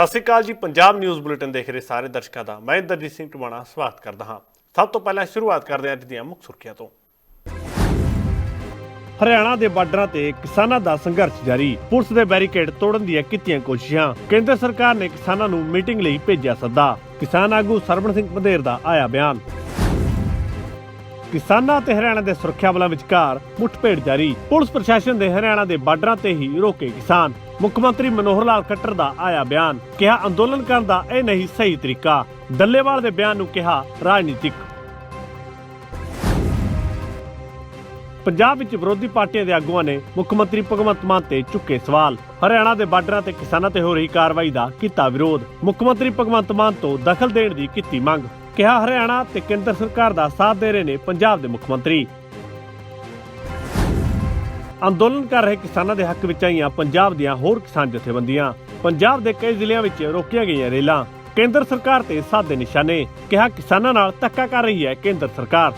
ਸਤਿ ਸ਼੍ਰੀ ਅਕਾਲ ਜੀ, Punjab news bulletin ਦੇਖ ਰਹੇ ਸਾਰੇ ਦਰਸ਼ਕਾਂ ਦਾ। ਮੈਂ ਇੰਦਰਜੀਤ ਸਿੰਘ ਟਵਾਣਾ, ਸਵਾਗਤ ਕਰਦਾ ਹਾਂ। ਸਭ ਤੋਂ ਪਹਿਲਾਂ ਸ਼ੁਰੂਆਤ ਕਰਦੇ ਹਾਂ ਅੱਜ ਦੀਆਂ ਮੁੱਖ ਸੁਰਖੀਆਂ ਤੋਂ। ਹਰਿਆਣਾ ਦੇ ਬਾਰਡਰਾਂ ਤੇ ਕਿਸਾਨਾਂ ਦਾ ਸੰਘਰਸ਼ ਜਾਰੀ। ਪੁਲਿਸ ਦੇ ਬੈਰੀਕੇਡ ਤੋੜਨ ਦੀਆਂ ਕੀਤੀਆਂ ਕੋਸ਼ਿਸ਼ਾਂ। ਕੇਂਦਰ ਸਰਕਾਰ ਨੇ ਕਿਸਾਨਾਂ ਨੂੰ ਮੀਟਿੰਗ ਲਈ ਭੇਜਿਆ ਸੱਦਾ। ਕਿਸਾਨ ਆਗੂ ਸਰਵਣ ਸਿੰਘ ਪੰਧੇਰ ਦਾ ਆਇਆ ਬਿਆਨ। ਕਿਸਾਨਾਂ ਤੇ ਹਰਿਆਣਾ ਦੇ ਸੁਰੱਖਿਆ ਬਲਾਂ ਵਿਚਕਾਰ ਮੁੱਠਭੇੜ ਜਾਰੀ। ਪੁਲਿਸ ਪ੍ਰਸ਼ਾਸਨ ਦੇ ਹਰਿਆਣਾ ਦੇ ਬਾਰਡਰਾਂ ਤੇ ਹੀ ਰੋਕੇ ਕਿਸਾਨ। ਮੁੱਖ ਮੰਤਰੀ ਮਨੋਹਰ ਲਾਲ ਖੱਟਰ ਦਾ ਆਇਆ ਬਿਆਨ। ਕਿਹਾ ਅੰਦੋਲਨ ਕਰਨ ਦਾ ਇਹ ਨਹੀਂ ਸਹੀ ਤਰੀਕਾ। ਡੱਲੇਵਾਲ ਦੇ ਬਿਆਨ ਨੂੰ ਕਿਹਾ ਰਾਜਨੀਤਿਕ। ਪੰਜਾਬ ਵਿੱਚ ਵਿਰੋਧੀ ਪਾਰਟੀਆਂ ਦੇ ਆਗੂਆਂ ਨੇ ਮੁੱਖ ਮੰਤਰੀ ਭਗਵੰਤ ਮਾਨ ਤੇ ਚੁੱਕੇ ਸਵਾਲ। ਹਰਿਆਣਾ ਦੇ ਬਾਰਡਰਾਂ ਤੇ ਕਿਸਾਨਾਂ ਤੇ ਹੋ ਰਹੀ ਕਾਰਵਾਈ ਦਾ ਕੀਤਾ ਵਿਰੋਧ। ਮੁੱਖ ਮੰਤਰੀ ਭਗਵੰਤ ਮਾਨ ਤੋਂ ਦਖਲ ਦੇਣ ਦੀ ਕੀਤੀ ਮੰਗ। ਕਿਹਾ ਹਰਿਆਣਾ ਤੇ ਕੇਂਦਰ ਸਰਕਾਰ ਦਾ ਸਾਥ ਦੇ ਰਹੇ ਨੇ ਪੰਜਾਬ ਦੇ ਮੁੱਖ ਮੰਤਰੀ। ਅੰਦੋਲਨ ਕਰ ਰਹੇ ਕਿਸਾਨਾਂ ਦੇ ਹੱਕ ਵਿੱਚ ਆਈਆਂ ਪੰਜਾਬ ਦੀਆਂ ਹੋਰ ਕਿਸਾਨ ਜਥੇਬੰਦੀਆਂ। ਪੰਜਾਬ ਦੇ ਕਈ ਜ਼ਿਲ੍ਹਿਆਂ ਵਿੱਚ ਰੋਕੀਆਂ ਗਈਆਂ ਰੇਲਾਂ। ਕੇਂਦਰ ਸਰਕਾਰ ਤੇ ਸਾਦੇ ਨਿਸ਼ਾਨੇ, ਕਿਹਾ ਕਿਸਾਨਾਂ ਨਾਲ ਧੱਕਾ ਕਰ ਰਹੀ ਹੈ ਕੇਂਦਰ ਸਰਕਾਰ।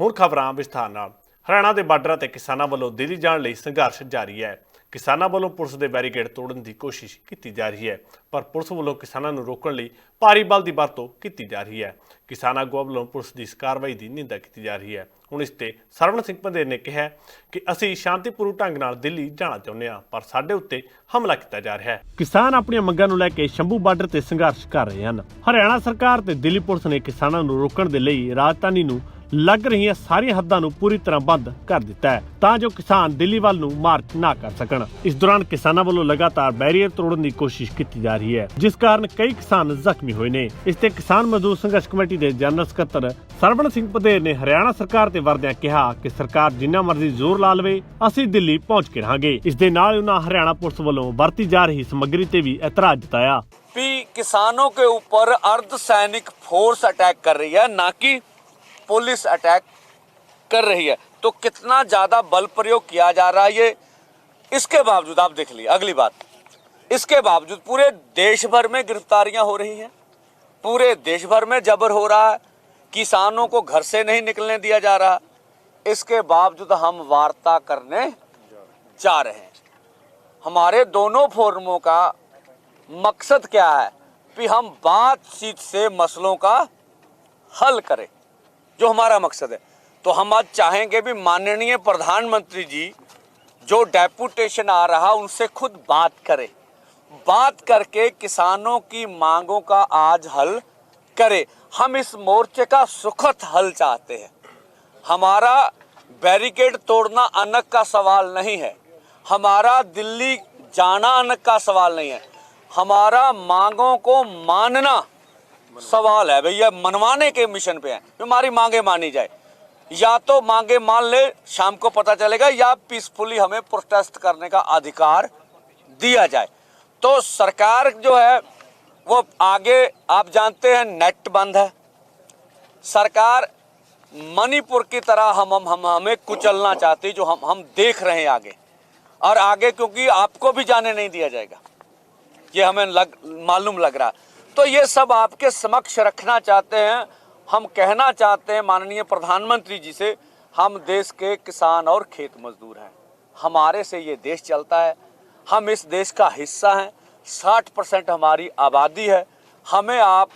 ਹੁਣ ਖਬਰਾਂ ਵਿਸਥਾਰ ਨਾਲ। ਹਰਿਆਣਾ ਦੇ ਬਾਰਡਰਾਂ ਤੇ ਕਿਸਾਨਾਂ ਵੱਲੋਂ ਦਿੱਲੀ ਜਾਣ ਲਈ ਸੰਘਰਸ਼ ਜਾਰੀ ਹੈ। ਕਿਸਾਨਾਂ ਵੱਲੋਂ ਪੁਲਿਸ ਦੇ ਬੈਰੀਕੇਡ ਤੋੜਨ ਦੀ ਕੋਸ਼ਿਸ਼ ਕੀਤੀ ਜਾ ਰਹੀ ਹੈ, ਪਰ ਪੁਲਿਸ ਵੱਲੋਂ ਕਿਸਾਨਾਂ ਨੂੰ ਰੋਕਣ ਲਈ ਭਾਰੀ ਬਲ ਦੀ ਵਰਤੋਂ ਕੀਤੀ ਜਾ ਰਹੀ ਹੈ। ਕਿਸਾਨ ਆਗੂਆਂ ਵੱਲੋਂ ਪੁਲਿਸ ਦੀ ਇਸ ਕਾਰਵਾਈ ਦੀ ਨਿੰਦਾ ਕੀਤੀ ਜਾ ਰਹੀ ਹੈ। ਹੁਣ ਇਸ ਤੇ ਸਰਵਣ ਸਿੰਘ ਪੰਧੇਰ ਨੇ ਕਿਹਾ ਕਿ ਅਸੀਂ ਸ਼ਾਂਤੀਪੂਰਨ ਢੰਗ ਨਾਲ ਦਿੱਲੀ ਜਾਣਾ ਚਾਹੁੰਦੇ ਹਾਂ, ਪਰ ਸਾਡੇ ਉੱਤੇ ਹਮਲਾ ਕੀਤਾ ਜਾ ਰਿਹਾ ਹੈ। ਕਿਸਾਨ ਆਪਣੀਆਂ ਮੰਗਾਂ ਨੂੰ ਲੈ ਕੇ ਸ਼ੰਭੂ ਬਾਰਡਰ ਤੇ ਸੰਘਰਸ਼ ਕਰ ਰਹੇ ਹਨ। ਹਰਿਆਣਾ ਸਰਕਾਰ ਤੇ ਦਿੱਲੀ ਪੁਲਿਸ ਨੇ ਕਿਸਾਨਾਂ ਨੂੰ ਰੋਕਣ ਦੇ ਲਈ ਰਾਜਧਾਨੀ ਨੂੰ ਲੱਗ ਰਹੀਆਂ ਸਾਰੀਆਂ ਹੱਦਾਂ ਨੂੰ ਪੂਰੀ ਤਰ੍ਹਾਂ ਬੰਦ ਕਰ ਦਿੱਤਾ ਹੈ, ਤਾਂ ਜੋ ਕਿਸਾਨ ਦਿੱਲੀ ਵੱਲ ਨੂੰ ਮਾਰਚ ਨਾ ਕਰ ਸਕਣ। ਇਸ ਦੌਰਾਨ ਕਿਸਾਨਾਂ ਵੱਲੋਂ ਲਗਾਤਾਰ ਬੈਰੀਅਰ ਤੋੜਨ ਦੀ ਕੋਸ਼ਿਸ਼ ਕੀਤੀ ਜਾ ਰਹੀ ਹੈ, ਜਿਸ ਕਾਰਨ ਕਈ ਕਿਸਾਨ ਜ਼ਖਮੀ ਹੋਏ ਨੇ। ਇਸ ਤੇ ਕਿਸਾਨ ਮਜ਼ਦੂਰ ਸੰਘਰਸ਼ ਕਮੇਟੀ ਦੇ ਜਨਰਲ ਸਕੱਤਰ ਸਰਵਣ ਸਿੰਘ ਪਧੇਰ ਨੇ ਹਰਿਆਣਾ ਸਰਕਾਰ ਤੇ ਵਰਦਿਆਂ ਕਿਹਾ ਕਿ ਸਰਕਾਰ ਜਿੰਨਾ ਮਰਜ਼ੀ ਜ਼ੋਰ ਲਾ ਲਵੇ, ਅਸੀਂ ਦਿੱਲੀ ਪਹੁੰਚ ਕੇ ਰਹਾਂਗੇ। ਇਸ ਦੇ ਨਾਲ ਉਹਨਾਂ ਹਰਿਆਣਾ ਪੁਲਿਸ ਵੱਲੋਂ ਵਰਤੀ ਜਾ ਰਹੀ ਸਮੱਗਰੀ ਤੇ ਵੀ ਇਤਰਾਜ਼ ਜਤਾਇਆ। ਵੀ ਕਿਸਾਨੋਂ ਕੇ ਉੱਪਰ ਅਰਧ ਸੈਨਿਕ ਫੋਰਸ ਅਟੈਕ ਕਰ ਰਹੀ ਹੈ, ਨਾ ਕਿ पुलिस अटैक कर रही है। तो कितना ज़्यादा बल प्रयोग किया जा रहा है ये? इसके बावजूद, आप देख लीजिए, अगली बात। इसके बावजूद पूरे देश भर में गिरफ्तारियाँ हो रही हैं। पूरे देश भर में जबर हो रहा है। किसानों को घर से नहीं निकलने दिया जा रहा। इसके बावजूद हम वार्ता करने जा रहे हैं। हमारे दोनों फोरमों का मकसद क्या है? कि हम बातचीत से मसलों का हल करें। जो हमारा मकसद है। तो हम आज चाहेंगे भी माननीय प्रधानमंत्री जी, जो डेपुटेशन आ रहा, उनसे खुद बात करें। बात करके किसानों की मांगों का आज हल करें। हम इस मोर्चे का सुखद हल चाहते हैं। हमारा बैरिकेड तोड़ना अनक का सवाल नहीं है। हमारा दिल्ली जाना अनक का सवाल नहीं है। हमारा मांगों को मानना सवाल है भैया मनवाने के मिशन पे है। हमारी मांगे मानी जाए। या तो मांगे मान ले शाम को पता चलेगा या पीसफुली हमें प्रोटेस्ट करने का अधिकार दिया जाए। तो सरकार जो है वो आगे आप जानते हैं नेट बंद है। सरकार मणिपुर की तरह हम हम, हम हमें कुचलना चाहती जो हम हम देख रहे हैं आगे। और आगे क्योंकि आपको भी जाने नहीं दिया जाएगा। ये हमें लग मालूम लग रहा तो ये सब आपके समक्ष रखना चाहते हैं हम कहना चाहते हैं माननीय प्रधानमंत्री जी से हम देश के किसान और खेत मजदूर हैं हमारे से ये देश चलता है हम इस देश का हिस्सा हैं साठ परसेंट हमारी आबादी है हमें आप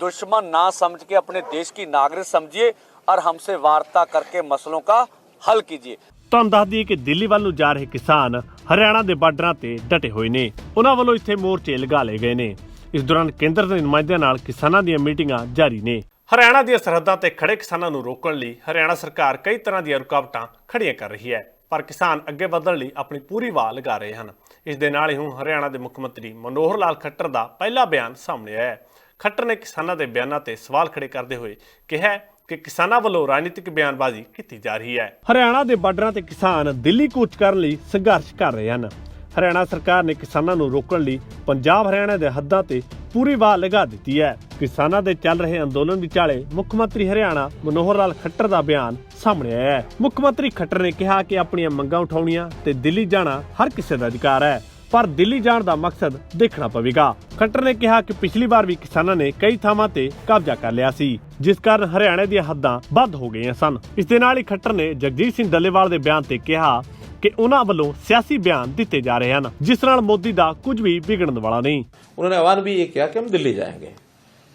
दुश्मन ना समझ के अपने देश की नागरिक समझिए और हमसे वार्ता करके मसलों का हल कीजिए ਤੁਹਾਨੂੰ ਦੱਸ ਦਈਏ ਕਿ ਦਿੱਲੀ ਵੱਲ ਨੂੰ ਜਾ ਰਹੇ ਕਿਸਾਨ ਹਰਿਆਣਾ ਦੇ ਬਾਰਡਰਾਂ ਤੇ ਡਟੇ ਹੋਏ ਨੇ ਉਹਨਾਂ ਵੱਲੋਂ ਇੱਥੇ ਮੋਰਚੇ ਲਗਾ ਲਏ ਗਏ ਨੇ ਇਸ ਦੌਰਾਨ ਕੇਂਦਰ ਦੇ ਨੁਮਾਇੰਦਿਆਂ ਨਾਲ ਕਿਸਾਨਾਂ ਦੀਆਂ ਮੀਟਿੰਗਾਂ ਜਾਰੀ ਨੇ। ਹਰਿਆਣਾ ਦੀਆਂ ਸਰਹੱਦਾਂ ਤੇ ਖੜੇ ਕਿਸਾਨਾਂ ਨੂੰ ਰੋਕਣ ਲਈ ਹਰਿਆਣਾ ਸਰਕਾਰ ਕਈ ਤਰ੍ਹਾਂ ਦੀਆਂ ਰੁਕਾਵਟਾਂ ਖੜੀਆਂ ਕਰ ਰਹੀ ਹੈ ਪਰ ਕਿਸਾਨ ਅੱਗੇ ਵਧਣ ਲਈ ਆਪਣੀ ਪੂਰੀ ਵਾਹ ਲਗਾ ਰਹੇ ਹਨ। ਇਸ ਦੇ ਨਾਲ ਹੀ ਹੁਣ ਹਰਿਆਣਾ ਦੇ ਮੁੱਖ ਮੰਤਰੀ ਮਨੋਹਰ ਲਾਲ ਖੱਟਰ ਦਾ ਪਹਿਲਾ ਬਿਆਨ ਸਾਹਮਣੇ ਆਇਆ ਹੈ। ਖੱਟਰ ਨੇ ਕਿਸਾਨਾਂ ਦੇ ਬਿਆਨਾਂ ਤੇ ਸਵਾਲ ਖੜੇ ਕਰਦੇ ਹੋਏ ਕਿਹਾ ਕਿ ਕਿਸਾਨਾਂ ਵੱਲੋਂ ਰਾਜਨੀਤਿਕ ਬਿਆਨਬਾਜ਼ੀ ਕੀਤੀ ਜਾ ਰਹੀ ਹੈ। ਹਰਿਆਣਾ ਦੇ ਬਾਰਡਰਾਂ ਤੇ ਕਿਸਾਨ ਦਿੱਲੀ ਕੂਚ ਕਰਨ ਲਈ ਸੰਘਰਸ਼ ਕਰ ਰਹੇ ਹਨ। ਹਰਿਆਣਾ ਸਰਕਾਰ ਨੇ ਕਿਸਾਨਾਂ ਨੂੰ ਰੋਕਣ ਲਈ ਪੰਜਾਬ ਹਰਿਆਣਾ ਦੇ ਹੱਦਾਂ ਤੇ ਪੂਰੀ ਵਾਹ ਲਗਾ ਦਿੱਤੀ ਹੈ। ਕਿਸਾਨਾਂ ਦੇ ਚੱਲ ਰਹੇ ਅੰਦੋਲਨ ਵਿਚਾਲੇ ਮੁੱਖ ਮੰਤਰੀ ਹਰਿਆਣਾ ਮਨੋਹਰ ਲਾਲ ਖੱਟਰ ਦਾ ਬਿਆਨ ਸਾਹਮਣੇ ਆਇਆ ਹੈ। ਮੁੱਖ ਮੰਤਰੀ ਖੱਟਰ ਨੇ ਕਿਹਾ ਕਿ ਆਪਣੀਆਂ ਮੰਗਾਂ ਉਠਾਉਣੀਆਂ ਤੇ ਦਿੱਲੀ ਜਾਣਾ ਹਰ ਕਿਸੇ ਦਾ ਅਧਿਕਾਰ ਹੈ, ਪਰ ਦਿੱਲੀ ਜਾਣ ਦਾ ਮਕਸਦ ਦੇਖਣਾ ਪਵੇਗਾ। ਖੱਟਰ ਨੇ ਕਿਹਾ ਕਿ ਪਿਛਲੀ ਵਾਰ ਵੀ ਕਿਸਾਨਾਂ ਨੇ ਕਈ ਥਾਵਾਂ ਤੇ ਕਬਜ਼ਾ ਕਰ ਲਿਆ ਸੀ, ਜਿਸ ਕਾਰਨ ਹਰਿਆਣਾ ਦੀਆਂ ਹੱਦਾਂ ਬੰਦ ਹੋ ਗਈਆਂ ਸਨ। ਇਸ ਦੇ ਨਾਲ ਹੀ ਖੱਟਰ ਨੇ ਜਗਜੀਤ ਸਿੰਘ ਡੱਲੇਵਾਲ ਦੇ ਬਿਆਨ ਤੇ ਕਿਹਾ ਕਿ ਉਹਨਾਂ ਵੱਲੋਂ ਸਿਆਸੀ ਬਿਆਨ ਦਿੱਤੇ ਜਾ ਰਹੇ ਹਨ ਜਿਸ ਨਾਲ ਮੋਦੀ ਦਾ ਕੁਝ ਵੀ ਵਿਗੜਨ ਵਾਲਾ ਨਹੀਂ उन्होंने आह्वान भी ये किया कि हम दिल्ली जाएंगे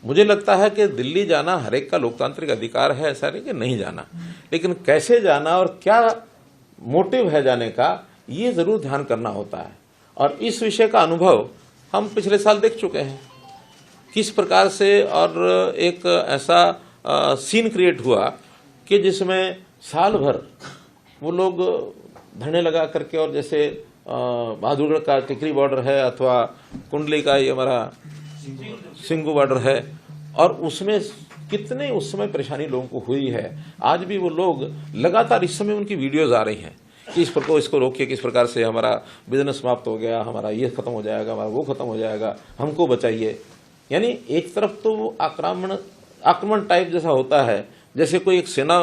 मुझे लगता है कि दिल्ली जाना हर एक का लोकतांत्रिक अधिकार है ऐसा नहीं कि नहीं जाना लेकिन कैसे जाना और क्या मोटिव है जाने का ये जरूर ध्यान करना होता है और इस विषय का अनुभव हम पिछले साल देख चुके हैं किस प्रकार से और एक ऐसा अ, सीन क्रिएट हुआ कि जिसमें साल भर वो लोग धरने लगा करके और जैसे बहादुरगढ़ का टिकरी बॉर्डर है अथवा कुंडली का ये हमारा सिंगू बॉर्डर है, और उसमें कितने उस समय परेशानी लोगों को हुई है। आज भी वो लोग लगातार इस समय उनकी वीडियोज़ आ रही हैं कि इस प्रकार, इसको रोकिए, किस प्रकार से हमारा बिज़नेस समाप्त हो गया, हमारा ये खत्म हो जाएगा, हमारा वो खत्म हो जाएगा, हमको बचाइए। यानी एक तरफ़ तो वो आक्रमण आक्रमण टाइप जैसा होता है, जैसे कोई एक सेना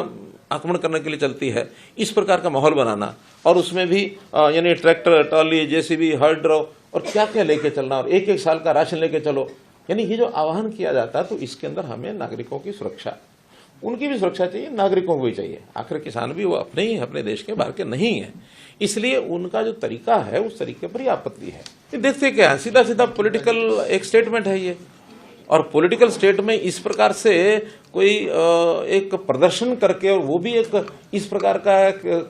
आक्रमण करने के लिए चलती है। इस प्रकार का माहौल बनाना और उसमें भी यानी ट्रैक्टर, ट्रॉली, जेसीबी हर्ड्रो और क्या क्या लेके चलना और एक एक साल का राशन लेके चलो। यानी ये जो आह्वान किया जाता है तो इसके अंदर हमें नागरिकों की सुरक्षा, उनकी भी सुरक्षा चाहिए, नागरिकों को भी चाहिए। आखिर किसान भी वो अपने ही, अपने देश के बाहर के नहीं है। इसलिए उनका जो तरीका है, उस तरीके पर ही आपत्ति है। देखते क्या सीधा सीधा पॉलिटिकल एक स्टेटमेंट है ये। और पॉलिटिकल स्टेट में इस प्रकार से कोई एक प्रदर्शन करके और वो भी एक इस प्रकार का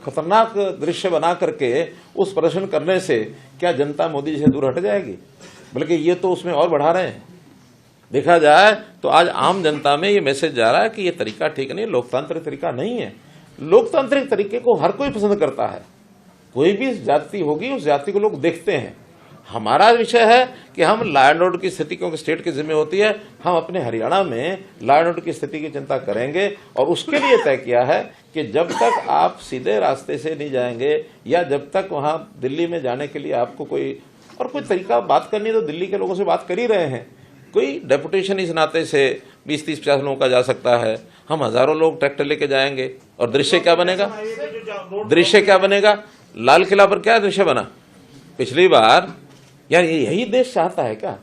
खतरनाक दृश्य बना करके उस प्रदर्शन करने से क्या जनता मोदी जी से दूर हट जाएगी? बल्कि ये तो उसमें और बढ़ा रहे हैं। देखा जाए तो आज आम जनता में ये मैसेज जा रहा है कि ये तरीका ठीक नहीं, लोकतांत्रिक तरीका नहीं है। लोकतांत्रिक तरीके को हर कोई पसंद करता है। कोई भी जाति होगी, उस जाति को लोग देखते हैं। हमारा विषय है कि हम लॉ एंड ऑर्डर की स्थिति क्योंकि स्टेट की जिम्मे होती है, हम अपने हरियाणा में लॉ एंड ऑर्डर की स्थिति की चिंता करेंगे और उसके लिए तय किया है कि जब तक आप सीधे रास्ते से नहीं जाएँगे या जब तक वहाँ दिल्ली में जाने के लिए आपको कोई और कोई तरीका बात करनी तो दिल्ली के लोगों से बात कर ही रहे हैं। कोई डेपुटेशन इस नाते से बीस तीस पचास लोगों का जा सकता है। हम हज़ारों लोग ट्रैक्टर लेके जाएँगे और दृश्य क्या बनेगा? दृश्य क्या बनेगा? लाल किला पर क्या दृश्य बना? पिछली बार यार ये- यही देश चाहता है क्या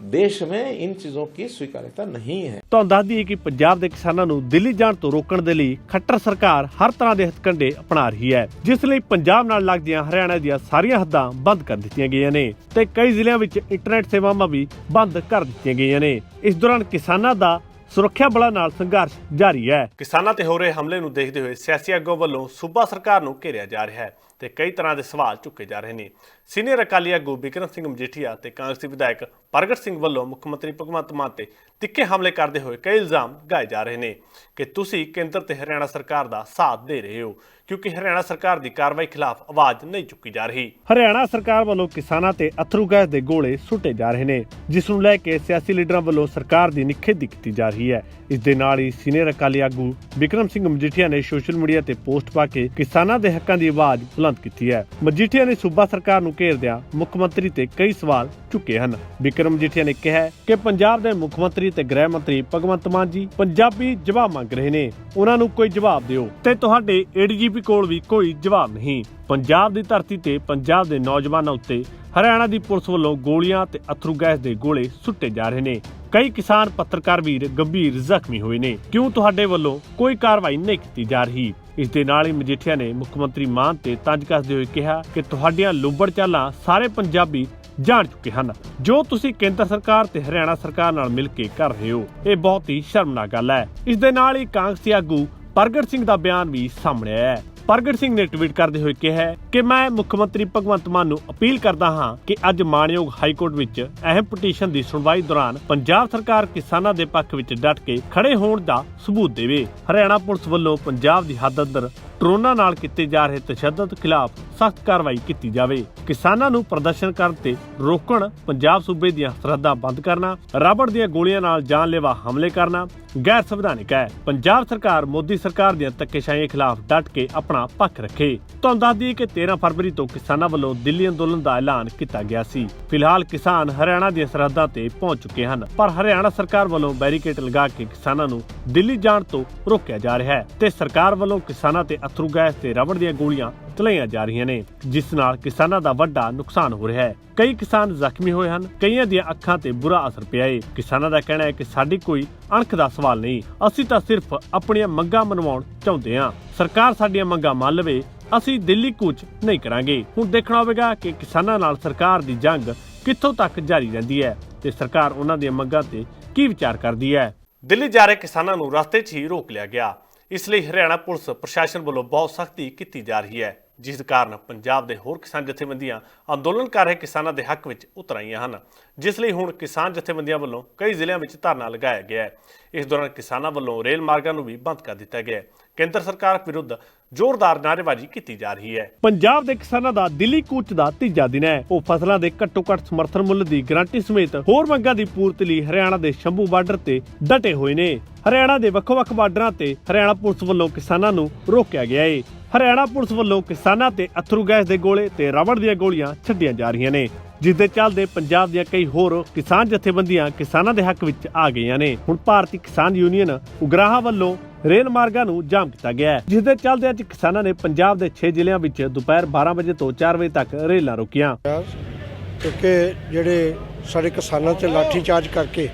देश में इन चीजों की स्वीकार्यता नहीं है ਤੁਹਾਨੂੰ ਦੱਸ ਦਈਏ ਕਿ ਪੰਜਾਬ ਦੇ ਕਿਸਾਨਾਂ ਨੂੰ ਦਿੱਲੀ ਜਾਣ ਤੋਂ ਰੋਕਣ ਦੇ ਲਈ ਖੱਟਰ ਸਰਕਾਰ ਹਰ ਤਰ੍ਹਾਂ ਦੇ ਹਥਕੰਡੇ ਅਪਣਾ ਰਹੀ ਹੈ ਜਿਸ ਲਈ ਪੰਜਾਬ ਨਾਲ ਲੱਗਦੀਆਂ ਹਰਿਆਣਾ ਦੀਆਂ ਸਾਰੀਆਂ ਹੱਦਾਂ ਬੰਦ ਕਰ ਦਿੱਤੀਆਂ ਗਈਆਂ ਨੇ ਤੇ ਕਈ ਜ਼ਿਲ੍ਹਿਆਂ ਵਿੱਚ ਇੰਟਰਨੈਟ ਸੇਵਾਵਾਂ ਵੀ ਬੰਦ ਕਰ ਦਿੱਤੀਆਂ ਗਈਆਂ ਨੇ ਇਸ ਦੌਰਾਨ ਕਿਸਾਨਾਂ ਦਾ ਸੁਰੱਖਿਆ ਬਲਾਂ ਨਾਲ ਸੰਘਰਸ਼ ਜਾਰੀ ਹੈ ਕਿਸਾਨਾਂ ਤੇ ਹੋ ਰਹੇ ਹਮਲੇ ਨੂੰ ਦੇਖਦੇ ਹੋਏ ਸਿਆਸੀ ਆਗੂਆਂ ਵੱਲੋਂ ਸੂਬਾ ਸਰਕਾਰ ਨੂੰ ਘੇਰਿਆ ਜਾ ਰਿਹਾ ਹੈ ਤੇ ਕਈ ਤਰ੍ਹਾਂ ਦੇ ਸਵਾਲ ਚੁੱਕੇ ਜਾ ਰਹੇ ਨੇ। ਸੀਨੀਅਰ ਅਕਾਲੀ ਆਗੂ ਬਿਕਰਮ ਸਿੰਘ ਮਜੀਠੀਆ ਤੇ ਕਾਂਗਰਸੀ ਵਿਧਾਇਕ ਪ੍ਰਗਟ ਸਿੰਘ ਵੱਲੋਂ ਮੁੱਖ ਮੰਤਰੀ ਭਗਵੰਤ ਮਾਨ ਤੇ ਤਿੱਖੇ ਹਮਲੇ ਕਰਦੇ ਹੋਏ ਕਈ ਇਲਜ਼ਾਮ ਗਾਏ ਜਾ ਰਹੇ ਨੇ ਕਿ ਤੁਸੀਂ ਕੇਂਦਰ ਤੇ ਹਰਿਆਣਾ ਸਰਕਾਰ ਦਾ ਸਾਥ ਦੇ ਰਹੇ ਹੋ। ਕਿਉਂਕਿ ਹਰਿਆਣਾ ਸਰਕਾਰ ਦੀ ਕਾਰਵਾਈ ਖਿਲਾਫ ਆਵਾਜ਼ ਨਹੀਂ ਚੁੱਕੀ ਜਾ ਰਹੀ। ਹਰਿਆਣਾ ਸਰਕਾਰ ਵੱਲੋਂ ਕਿਸਾਨਾਂ ਤੇ ਅਥਰੂ ਗੈਸ ਦੇ ਗੋਲੇ ਸੁੱਟੇ ਜਾ ਰਹੇ ਨੇ, ਜਿਸ ਨੂੰ ਲੈ ਕੇ ਸਿਆਸੀ ਲੀਡਰਾਂ ਵੱਲੋਂ ਸਰਕਾਰ ਦੀ ਨਿਖੇਧੀ ਕੀਤੀ ਜਾ ਰਹੀ ਹੈ। ਇਸ ਦੇ ਨਾਲ ਹੀ ਸੀਨੀਅਰ ਅਕਾਲੀ ਆਗੂ ਬਿਕਰਮ ਸਿੰਘ ਮਜੀਠੀਆ ਨੇ ਸੋਸ਼ਲ ਮੀਡੀਆ ਤੇ ਪੋਸਟ ਪਾ ਕੇ ਕਿਸਾਨਾਂ ਦੇ ਹੱਕਾਂ ਦੀ ਆਵਾਜ਼ ਬੁਲੰਦ ਕੀਤੀ ਹੈ। ਮਜੀਠੀਆ ਨੇ ਸੂਬਾ ਸਰਕਾਰ ਨੂੰ ਘੇਰਦਿਆਂ ਮੁੱਖ ਮੰਤਰੀ ਤੇ ਕਈ ਸਵਾਲ ਚੁੱਕੇ ਹਨ। ਬਿਕਰਮ ਮਜੀਠੀਆ ਨੇ ਕਿਹਾ ਕਿ ਪੰਜਾਬ ਦੇ ਮੁੱਖ ਮੰਤਰੀ ਤੇ ਗ੍ਰਹਿ ਮੰਤਰੀ ਭਗਵੰਤ ਮਾਨ ਜੀ ਪੰਜਾਬੀ ਜਵਾਬ ਮੰਗ ਰਹੇ ਨੇ। ਉਹਨਾਂ ਨੂੰ ਕੋਈ ਜਵਾਬ ਦਿਓ। ਤੇ ਤੁਹਾਡੇ ਏਡੀਜੀਪੀ ਕੋਲ ਵੀ ਕੋਈ ਜਵਾਬ ਨਹੀਂ। ਪੰਜਾਬ ਦੀ ਧਰਤੀ ਤੇ ਪੰਜਾਬ ਦੇ ਨੌਜਵਾਨਾਂ ਉੱਤੇ ਹਰਿਆਣਾ ਦੀ ਪੁਲਿਸ ਵੱਲੋਂ ਗੋਲੀਆਂ ਤੇ ਅਥਰੂ ਗੈਸ ਦੇ ਗੋਲੇ ਸੁੱਟੇ ਜਾ ਰਹੇ ਨੇ। ਕਈ ਕਿਸਾਨ ਪੱਤਰਕਾਰ ਵੀਰ ਗੰਭੀਰ ਜ਼ਖਮੀ ਹੋਏ ਨੇ। ਕਿਉਂ ਤੁਹਾਡੇ ਵੱਲੋਂ ਕੋਈ ਕਾਰਵਾਈ ਨਹੀਂ ਕੀਤੀ ਜਾ ਰਹੀ? ਇਸ ਦੇ ਨਾਲ ਹੀ ਮਜੀਠੀਆ ਨੇ ਮੁੱਖ ਮੰਤਰੀ ਮਾਨ ਤੇ ਤੰਜ ਕੱਸਦੇ ਹੋਏ ਕਿਹਾ ਕਿ ਤੁਹਾਡੀਆਂ ਲੁੰਬੜ ਚਾਲਾਂ ਸਾਰੇ ਪੰਜਾਬੀ ਜਾਣ ਚੁੱਕੇ ਹਨ। ਜੋ ਤੁਸੀਂ ਕੇਂਦਰ ਸਰਕਾਰ ਤੇ ਹਰਿਆਣਾ ਸਰਕਾਰ ਨਾਲ ਮਿਲ ਕੇ ਕਰ ਰਹੇ ਹੋ, ਇਹ ਬਹੁਤ ਹੀ ਸ਼ਰਮਨਾਕ ਗੱਲ ਹੈ। ਇਸ ਦੇ ਨਾਲ ਹੀ ਕਾਂਗਰਸੀ ਆਗੂ ਪ੍ਰਗਟ ਸਿੰਘ ਦਾ ਬਿਆਨ ਵੀ ਸਾਹਮਣੇ ਆਇਆ ਹੈ। ਪ੍ਰਗਟ ਸਿੰਘ ਨੇ ਟਵੀਟ ਕਰਦੇ ਹੋਏ ਕਿਹਾ ਹੈ ਕਿ ਮੈਂ ਮੁੱਖ ਮੰਤਰੀ ਭਗਵੰਤ ਮਾਨ ਨੂੰ ਅਪੀਲ ਕਰਦਾ ਹਾਂ ਕਿ ਅੱਜ ਮਾਣਯੋਗ ਹਾਈ ਕੋਰਟ ਵਿੱਚ ਅਹਿਮ ਪਟੀਸ਼ਨ ਦੀ ਸੁਣਵਾਈ ਦੌਰਾਨ ਪੰਜਾਬ ਸਰਕਾਰ ਕਿਸਾਨਾਂ ਦੇ ਪੱਖ ਵਿੱਚ ਡਟ ਕੇ ਖੜੇ ਹੋਣ ਦਾ ਸਬੂਤ ਦੇਵੇ। ਹਰਿਆਣਾ ਪੁਲਿਸ ਵੱਲੋਂ ਪੰਜਾਬ ਦੀ ਹੱਦ ਅੰਦਰ ਡਰੋਨਾਂ ਨਾਲ ਕੀਤੇ ਜਾ ਰਹੇ ਤਸ਼ੱਦਦ ਖਿਲਾਫ ਸਖਤ ਕਾਰਵਾਈ ਕੀਤੀ ਜਾਵੇ। ਕਿਸਾਨਾਂ ਨੂੰ ਪ੍ਰਦਰਸ਼ਨ ਕਰਨ ਤੇ ਰੋਕਣ, ਪੰਜਾਬ ਸੂਬੇ ਦੀਆਂ ਸਰਹੱਦਾਂ ਬੰਦ ਕਰਨਾ, ਰਾਬੜ ਦੀਆਂ ਗੋਲੀਆਂ ਨਾਲ ਜਾਨਲੇਵਾ ਹਮਲੇ ਕਰਨਾ, ਗੈਰ ਸੰਵਿਧਾਨਿਕ ਹੈ। ਪੰਜਾਬ ਸਰਕਾਰ, ਮੋਦੀ ਸਰਕਾਰ ਦੀਆਂ ਧੱਕੇਸ਼ਾਹੀਆਂ ਖਿਲਾਫ ਡਟ ਕੇ ਆਪਣਾ ਪੱਖ ਰੱਖੇ। ਤੁਹਾਨੂੰ ਦੱਸ ਦਈਏ ਕਿ 13 ਫਰਵਰੀ ਤੋਂ ਕਿਸਾਨਾਂ ਵੱਲੋਂ ਦਿੱਲੀ ਅੰਦੋਲਨ ਦਾ ਐਲਾਨ ਕੀਤਾ ਗਿਆ ਸੀ। ਫਿਲਹਾਲ ਕਿਸਾਨ ਹਰਿਆਣਾ ਦੀਆਂ ਸਰਹੱਦਾਂ ਤੇ ਪਹੁੰਚ ਚੁੱਕੇ ਹਨ, ਪਰ ਹਰਿਆਣਾ ਸਰਕਾਰ ਵੱਲੋਂ ਬੈਰੀਕੇਡ ਲਗਾ ਕੇ ਕਿਸਾਨਾਂ ਨੂੰ ਦਿੱਲੀ ਜਾਣ ਤੋਂ ਰੋਕਿਆ ਜਾ ਰਿਹਾ ਹੈ ਤੇ ਸਰਕਾਰ ਵੱਲੋਂ ਕਿਸਾਨਾਂ ਤੇ ਅਥਰੂ ਗੈਸ ਤੇ ਰਬੜ ਦੀਆਂ ਗੋਲੀਆਂ ਚਲਾਈਆਂ ਜਾ ਰਹੀਆਂ ਨੇ, ਜਿਸ ਨਾਲ ਕਿਸਾਨਾਂ ਦਾ ਵੱਡਾ ਨੁਕਸਾਨ ਹੋ ਰਿਹਾ ਹੈ। ਕਈ ਕਿਸਾਨ ਜ਼ਖਮੀ ਹੋਏ ਹਨ, ਕਈਆਂ ਦੀਆਂ ਅੱਖਾਂ ਤੇ ਬੁਰਾ ਅਸਰ ਪਿਆ ਹੈ ਕਿਸਾਨਾਂ ਦਾ ਕਹਿਣਾ ਹੈ ਕਿ ਸਾਡੀ ਕੋਈ ਅਣਖ ਦਾ ਸਵਾਲ ਨਹੀਂ। ਅਸੀਂ ਤਾਂ ਸਿਰਫ ਆਪਣੀਆਂ ਮੰਗਾਂ ਮਨਵਾਉਣ ਚਾਹੁੰਦੇ ਹਾਂ। ਸਰਕਾਰ ਸਾਡੀਆਂ ਮੰਗਾਂ ਮੰਨ ਲਵੇ, ਅਸੀਂ ਦਿੱਲੀ ਕੂਚ ਨਹੀਂ ਕਰਾਂਗੇ। ਹੁਣ ਦੇਖਣਾ ਹੋਵੇਗਾ ਕਿ ਕਿਸਾਨਾਂ ਨਾਲ ਸਰਕਾਰ ਦੀ ਜੰਗ ਕਿੱਥੋਂ ਤੱਕ ਜਾਰੀ ਰਹਿੰਦੀ ਹੈ ਤੇ ਸਰਕਾਰ ਉਹਨਾਂ ਦੀਆਂ ਮੰਗਾਂ ਤੇ ਕੀ ਵਿਚਾਰ ਕਰਦੀ ਹੈ। ਦਿੱਲੀ ਜਾ ਰਹੇ ਕਿਸਾਨਾਂ ਨੂੰ ਰਸਤੇ 'ਚ ਹੀ ਰੋਕ ਲਿਆ ਗਿਆ। ਇਸ ਲਈ ਹਰਿਆਣਾ ਪੁਲਿਸ ਪ੍ਰਸ਼ਾਸਨ ਵੱਲੋਂ ਬਹੁਤ ਸਖਤੀ ਕੀਤੀ ਜਾ ਰਹੀ ਹੈ। ਜਿਸ ਕਾਰਨ ਪੰਜਾਬ ਦੇ ਹੋਰ ਕਿਸਾਨ ਜਥੇਬੰਦੀਆਂ ਅੰਦੋਲਨ ਕਰ ਰਹੇ ਕਿਸਾਨਾਂ ਦੇ ਹੱਕ ਵਿੱਚ ਉਤਰ ਆਈਆਂ ਹਨ। ਜਿਸ ਲਈ ਹੁਣ ਕਿਸਾਨ ਜਥੇਬੰਦੀਆਂ ਵੱਲੋਂ ਕਈ ਜ਼ਿਲ੍ਹਿਆਂ ਵਿੱਚ ਧਰਨਾ ਲਗਾਇਆ ਗਿਆ ਹੈ। ਇਸ ਦੌਰਾਨ ਕਿਸਾਨਾਂ ਵੱਲੋਂ ਰੇਲ ਮਾਰਗਾਂ ਨੂੰ ਵੀ ਬੰਦ ਕਰ ਦਿੱਤਾ ਗਿਆ ਹੈ। ਕੇਂਦਰ ਸਰਕਾਰ ਵਿਰੁੱਧ ਜ਼ੋਰਦਾਰ ਨਾਅਰੇਬਾਜ਼ੀ ਕੀਤੀ ਜਾ ਰਹੀ ਹੈ। ਪੰਜਾਬ ਦੇ ਕਿਸਾਨਾਂ ਦਾ ਦਿੱਲੀ ਕੂਚ ਦਾ ਤੀਜਾ ਦਿਨ ਹੈ। ਉਹ ਫਸਲਾਂ ਦੇ ਘੱਟੋ ਘੱਟ ਸਮਰਥਨ ਮੁੱਲ ਦੀ ਗਰੰਟੀ ਸਮੇਤ ਹੋਰ ਮੰਗਾਂ ਦੀ ਪੂਰਤੀ ਲਈ ਹਰਿਆਣਾ ਦੇ ਸ਼ੰਭੂ ਬਾਰਡਰ ਤੇ ਡਟੇ ਹੋਏ ਨੇ। ਹਰਿਆਣਾ ਦੇ ਵੱਖ-ਵੱਖ ਬਾਰਡਰਾਂ ਤੇ ਹਰਿਆਣਾ ਪੁਲਿਸ ਵੱਲੋਂ ਕਿਸਾਨਾਂ ਨੂੰ ਰੋਕਿਆ ਗਿਆ ਹੈ ਹਰਿਆਣਾ ਪੁਲਿਸ ਵੱਲੋਂ ਕਿਸਾਨਾਂ ਤੇ ਅਥਰੂ ਗੈਸ ਦੇ ਗੋਲੇ ਤੇ ਰਬੜ ਦੀਆਂ ਗੋਲੀਆਂ ਛੱਡੀਆਂ ਜਾ ਰਹੀਆਂ ਨੇ, ਜਿਸ ਦੇ ਚੱਲਦੇ ਪੰਜਾਬ ਦੀਆਂ ਕਈ ਹੋਰ ਕਿਸਾਨ ਜਥੇਬੰਦੀਆਂ ਕਿਸਾਨਾਂ ਦੇ ਹੱਕ ਵਿੱਚ ਆ ਗਈਆਂ ਨੇ। ਹੁਣ ਭਾਰਤੀ ਕਿਸਾਨ ਯੂਨੀਅਨ ਉਗਰਾਹਾਂ ਵੱਲੋਂ ਰੇਲ ਮਾਰਗਾਂ ਨੂੰ ਜਾਮ ਕੀਤਾ ਗਿਆ ਹੈ, ਜਿਸ ਦੇ ਚੱਲਦੇ ਅੱਜ ਕਿਸਾਨਾਂ ਨੇ ਪੰਜਾਬ ਦੇ 6 ਜ਼ਿਲ੍ਹਿਆਂ ਵਿੱਚ ਦੁਪਹਿਰ 12 ਵਜੇ ਤੋਂ 4 ਵਜੇ ਤੱਕ ਰੇਲਾਂ ਰੋਕੀਆਂ। ਕਿਉਂਕਿ ਜਿਹੜੇ ਸਾਡੇ ਕਿਸਾਨਾਂ ਤੇ ਲਾਠੀ ਚਾਰਜ ਕਰਕੇ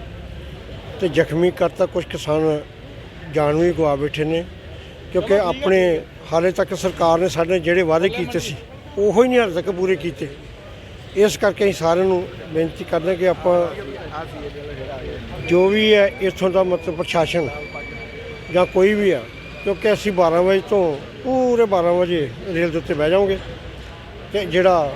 ਤੇ ਜ਼ਖਮੀ ਕਰਤਾ ਕੁਝ ਕਿਸਾਨ ਜਾਨ ਵੀ ਗਵਾ ਬੈਠੇ ਨੇ, ਕਿਉਂਕਿ ਆਪਣੇ ਹਾਲੇ ਤੱਕ ਸਰਕਾਰ ਨੇ ਸਾਡੇ ਜਿਹੜੇ ਵਾਅਦੇ ਕੀਤੇ ਸੀ, ਉਹੋ ਹੀ ਨਹੀਂ ਹਾਲੇ ਤੱਕ ਪੂਰੇ ਕੀਤੇ। ਇਸ ਕਰਕੇ ਅਸੀਂ ਸਾਰਿਆਂ ਨੂੰ ਬੇਨਤੀ ਕਰਦੇ ਕਿ ਆਪਾਂ ਜੋ ਵੀ ਹੈ, ਇੱਥੋਂ ਦਾ ਮਤਲਬ ਪ੍ਰਸ਼ਾਸਨ ਜਾਂ ਕੋਈ ਵੀ ਆ ਕਿਉਂਕਿ ਅਸੀਂ 12 ਵਜੇ ਤੋਂ ਪੂਰੇ 12 ਵਜੇ ਰੇਲ ਦੇ ਉੱਤੇ ਬਹਿ ਜਾਵਾਂਗੇ ਤੇ ਜਿਹੜਾ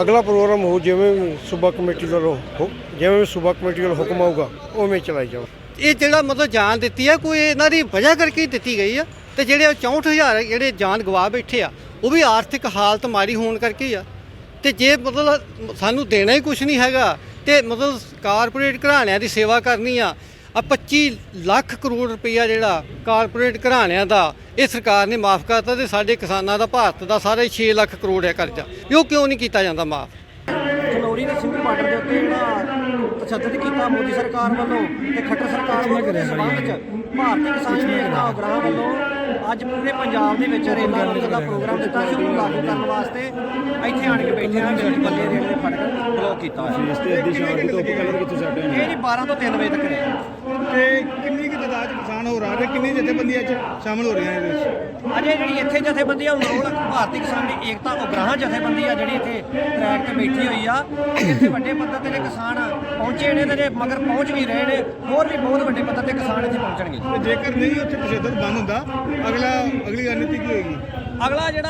ਅਗਲਾ ਪ੍ਰੋਗਰਾਮ ਹੋ ਜਿਵੇਂ ਵੀ ਸੂਬਾ ਕਮੇਟੀ ਵੱਲੋਂ ਹੋ- ਜਿਵੇਂ ਵੀ ਸੂਬਾ ਕਮੇਟੀ ਵੱਲੋਂ ਹੁਕਮ ਆਊਗਾ, ਉਵੇਂ ਚਲਾਈ ਜਾਓ ਇਹ ਜਿਹੜਾ ਮਤਲਬ ਜਾਨ ਦਿੱਤੀ ਆ ਕੋਈ ਇਹਨਾਂ ਦੀ ਵਜ੍ਹਾ ਕਰਕੇ ਦਿੱਤੀ ਗਈ ਆ? ਤੇ ਜਿਹੜੇ ਉਹ 64000 ਜਿਹੜੇ ਜਾਨ ਗਵਾ ਬੈਠੇ ਆ ਉਹ ਵੀ ਆਰਥਿਕ ਹਾਲਤ ਮਾੜੀ ਹੋਣ ਕਰਕੇ ਆ। ਤੇ ਜੇ ਮਤਲਬ ਸਾਨੂੰ ਦੇਣਾ ਹੀ ਕੁਝ ਨਹੀਂ ਹੈਗਾ ਤੇ ਮਤਲਬ ਕਾਰਪੋਰੇਟ ਘਰਾਣਿਆਂ ਦੀ ਸੇਵਾ ਕਰਨੀ ਆ ਆ 25 ਲੱਖ ਕਰੋੜ ਰੁਪਈਆ ਜਿਹੜਾ ਕਾਰਪੋਰੇਟ ਘਰਾਣਿਆਂ ਦਾ ਇਹ ਸਰਕਾਰ ਨੇ ਮਾਫ ਕਰਤਾ ਤੇ ਸਾਡੇ ਕਿਸਾਨਾਂ ਦਾ ਭਾਰਤ ਦਾ ਸਾਰਾ ਹੀ 6 ਲੱਖ ਕਰੋੜ ਹੈ ਕਰਜ਼ਾ। ਇਹ ਉਹ ਕਿਉਂ ਨਹੀਂ ਕੀਤਾ ਜਾਂਦਾ ਮਾਫ? ਖਨੌਰੀ ਦੇ ਸਿੰਧੂ ਬਾਰਡਰ ਦੇ ਉੱਤੇ ਜਿਹੜਾ ਤਸ਼ੱਦਦ ਕੀਤਾ ਮੋਦੀ ਸਰਕਾਰ ਵੱਲੋਂ ਤੇ ਖੱਟਰ ਸਰਕਾਰ ਵੱਲੋਂ ਦੇ ਸਬੰਧ ਚ ਭਾਰਤੀ ਕਿਸਾਨ ਦਾ ਉਗਰਾਹ ਵੱਲੋਂ ਅੱਜ ਪੂਰੇ ਪੰਜਾਬ ਦੇ ਵਿੱਚ ਰੇਲਾਂ ਰੋਕਣ ਦਾ ਪ੍ਰੋਗਰਾਮ ਦਿੱਤਾ ਸੀ ਉਹਨੂੰ ਲਾਗੂ ਕਰਨ ਵਾਸਤੇ ਇੱਥੇ ਆਣ ਕੇ ਬੈਠੇ ਆ ਜਿਹੜੀ ਬੱਲੇ ਰੇਲ ਦੇ ਫੜਕ ਬਲੌਕ ਕੀਤਾ ਹੋਇਆ ਇਸ ਤੇ ਅੱਧੀ ਸ਼ਾਮ ਦੀ ਧੁੱਪ ਕਲਰ ਕਿੱਥੇ ਸਾਡੇ ਇਹ ਜੀ 12 ਤੋਂ 3 ਵਜੇ ਤੱਕ ਰਿਹਾ। ਤੇ ਕਿੰਨੀ ਕੁ ਤਾਦਾਦ 'ਚ ਕਿਸਾਨ ਹੋ। ਰਹਾ ਕਿੰਨੀ ਜਥੇਬੰਦੀਆਂ 'ਚ ਸ਼ਾਮਲ ਹੋ ਰਹੀਆਂ ਇਹਦੇ ਵਿੱਚ? ਅਜੇ ਜਿਹੜੀ ਇੱਥੇ ਜਥੇਬੰਦੀ ਆ ਉਹ ਭਾਰਤੀ ਕਿਸਾਨ ਦੀ ਏਕਤਾ ਉਗਰਾਹਾਂ ਜਥੇਬੰਦੀ ਆ ਜਿਹੜੀ ਇੱਥੇ ਟਰੈਕ ਤੇ ਬੈਠੀ ਹੋਈ ਆ। ਇੱਥੇ ਵੱਡੇ ਪੱਧਰ ਤੇ ਕਿਸਾਨ ਪਹੁੰਚੇ ਨੇ ਤੇ ਜੇ ਮਗਰ ਪਹੁੰਚ ਵੀ ਰਹੇ ਨੇ ਹੋਰ ਵੀ ਬਹੁਤ ਵੱਡੇ ਪੱਧਰ ਤੇ ਕਿਸਾਨ ਇੱਥੇ ਪਹੁੰਚਣਗੇ। ਤੇ ਜੇਕਰ ਨਹੀਂ ਉੱਥੇ ਤਸ਼ੱਦਦ ਬੰਦ ਹੁੰਦਾ ਅਗਲਾ ਅਗਲੀ ਰਣਨੀਤੀ ਕੀ ਹੋਏਗੀ? ਅਗਲਾ ਜਿਹੜਾ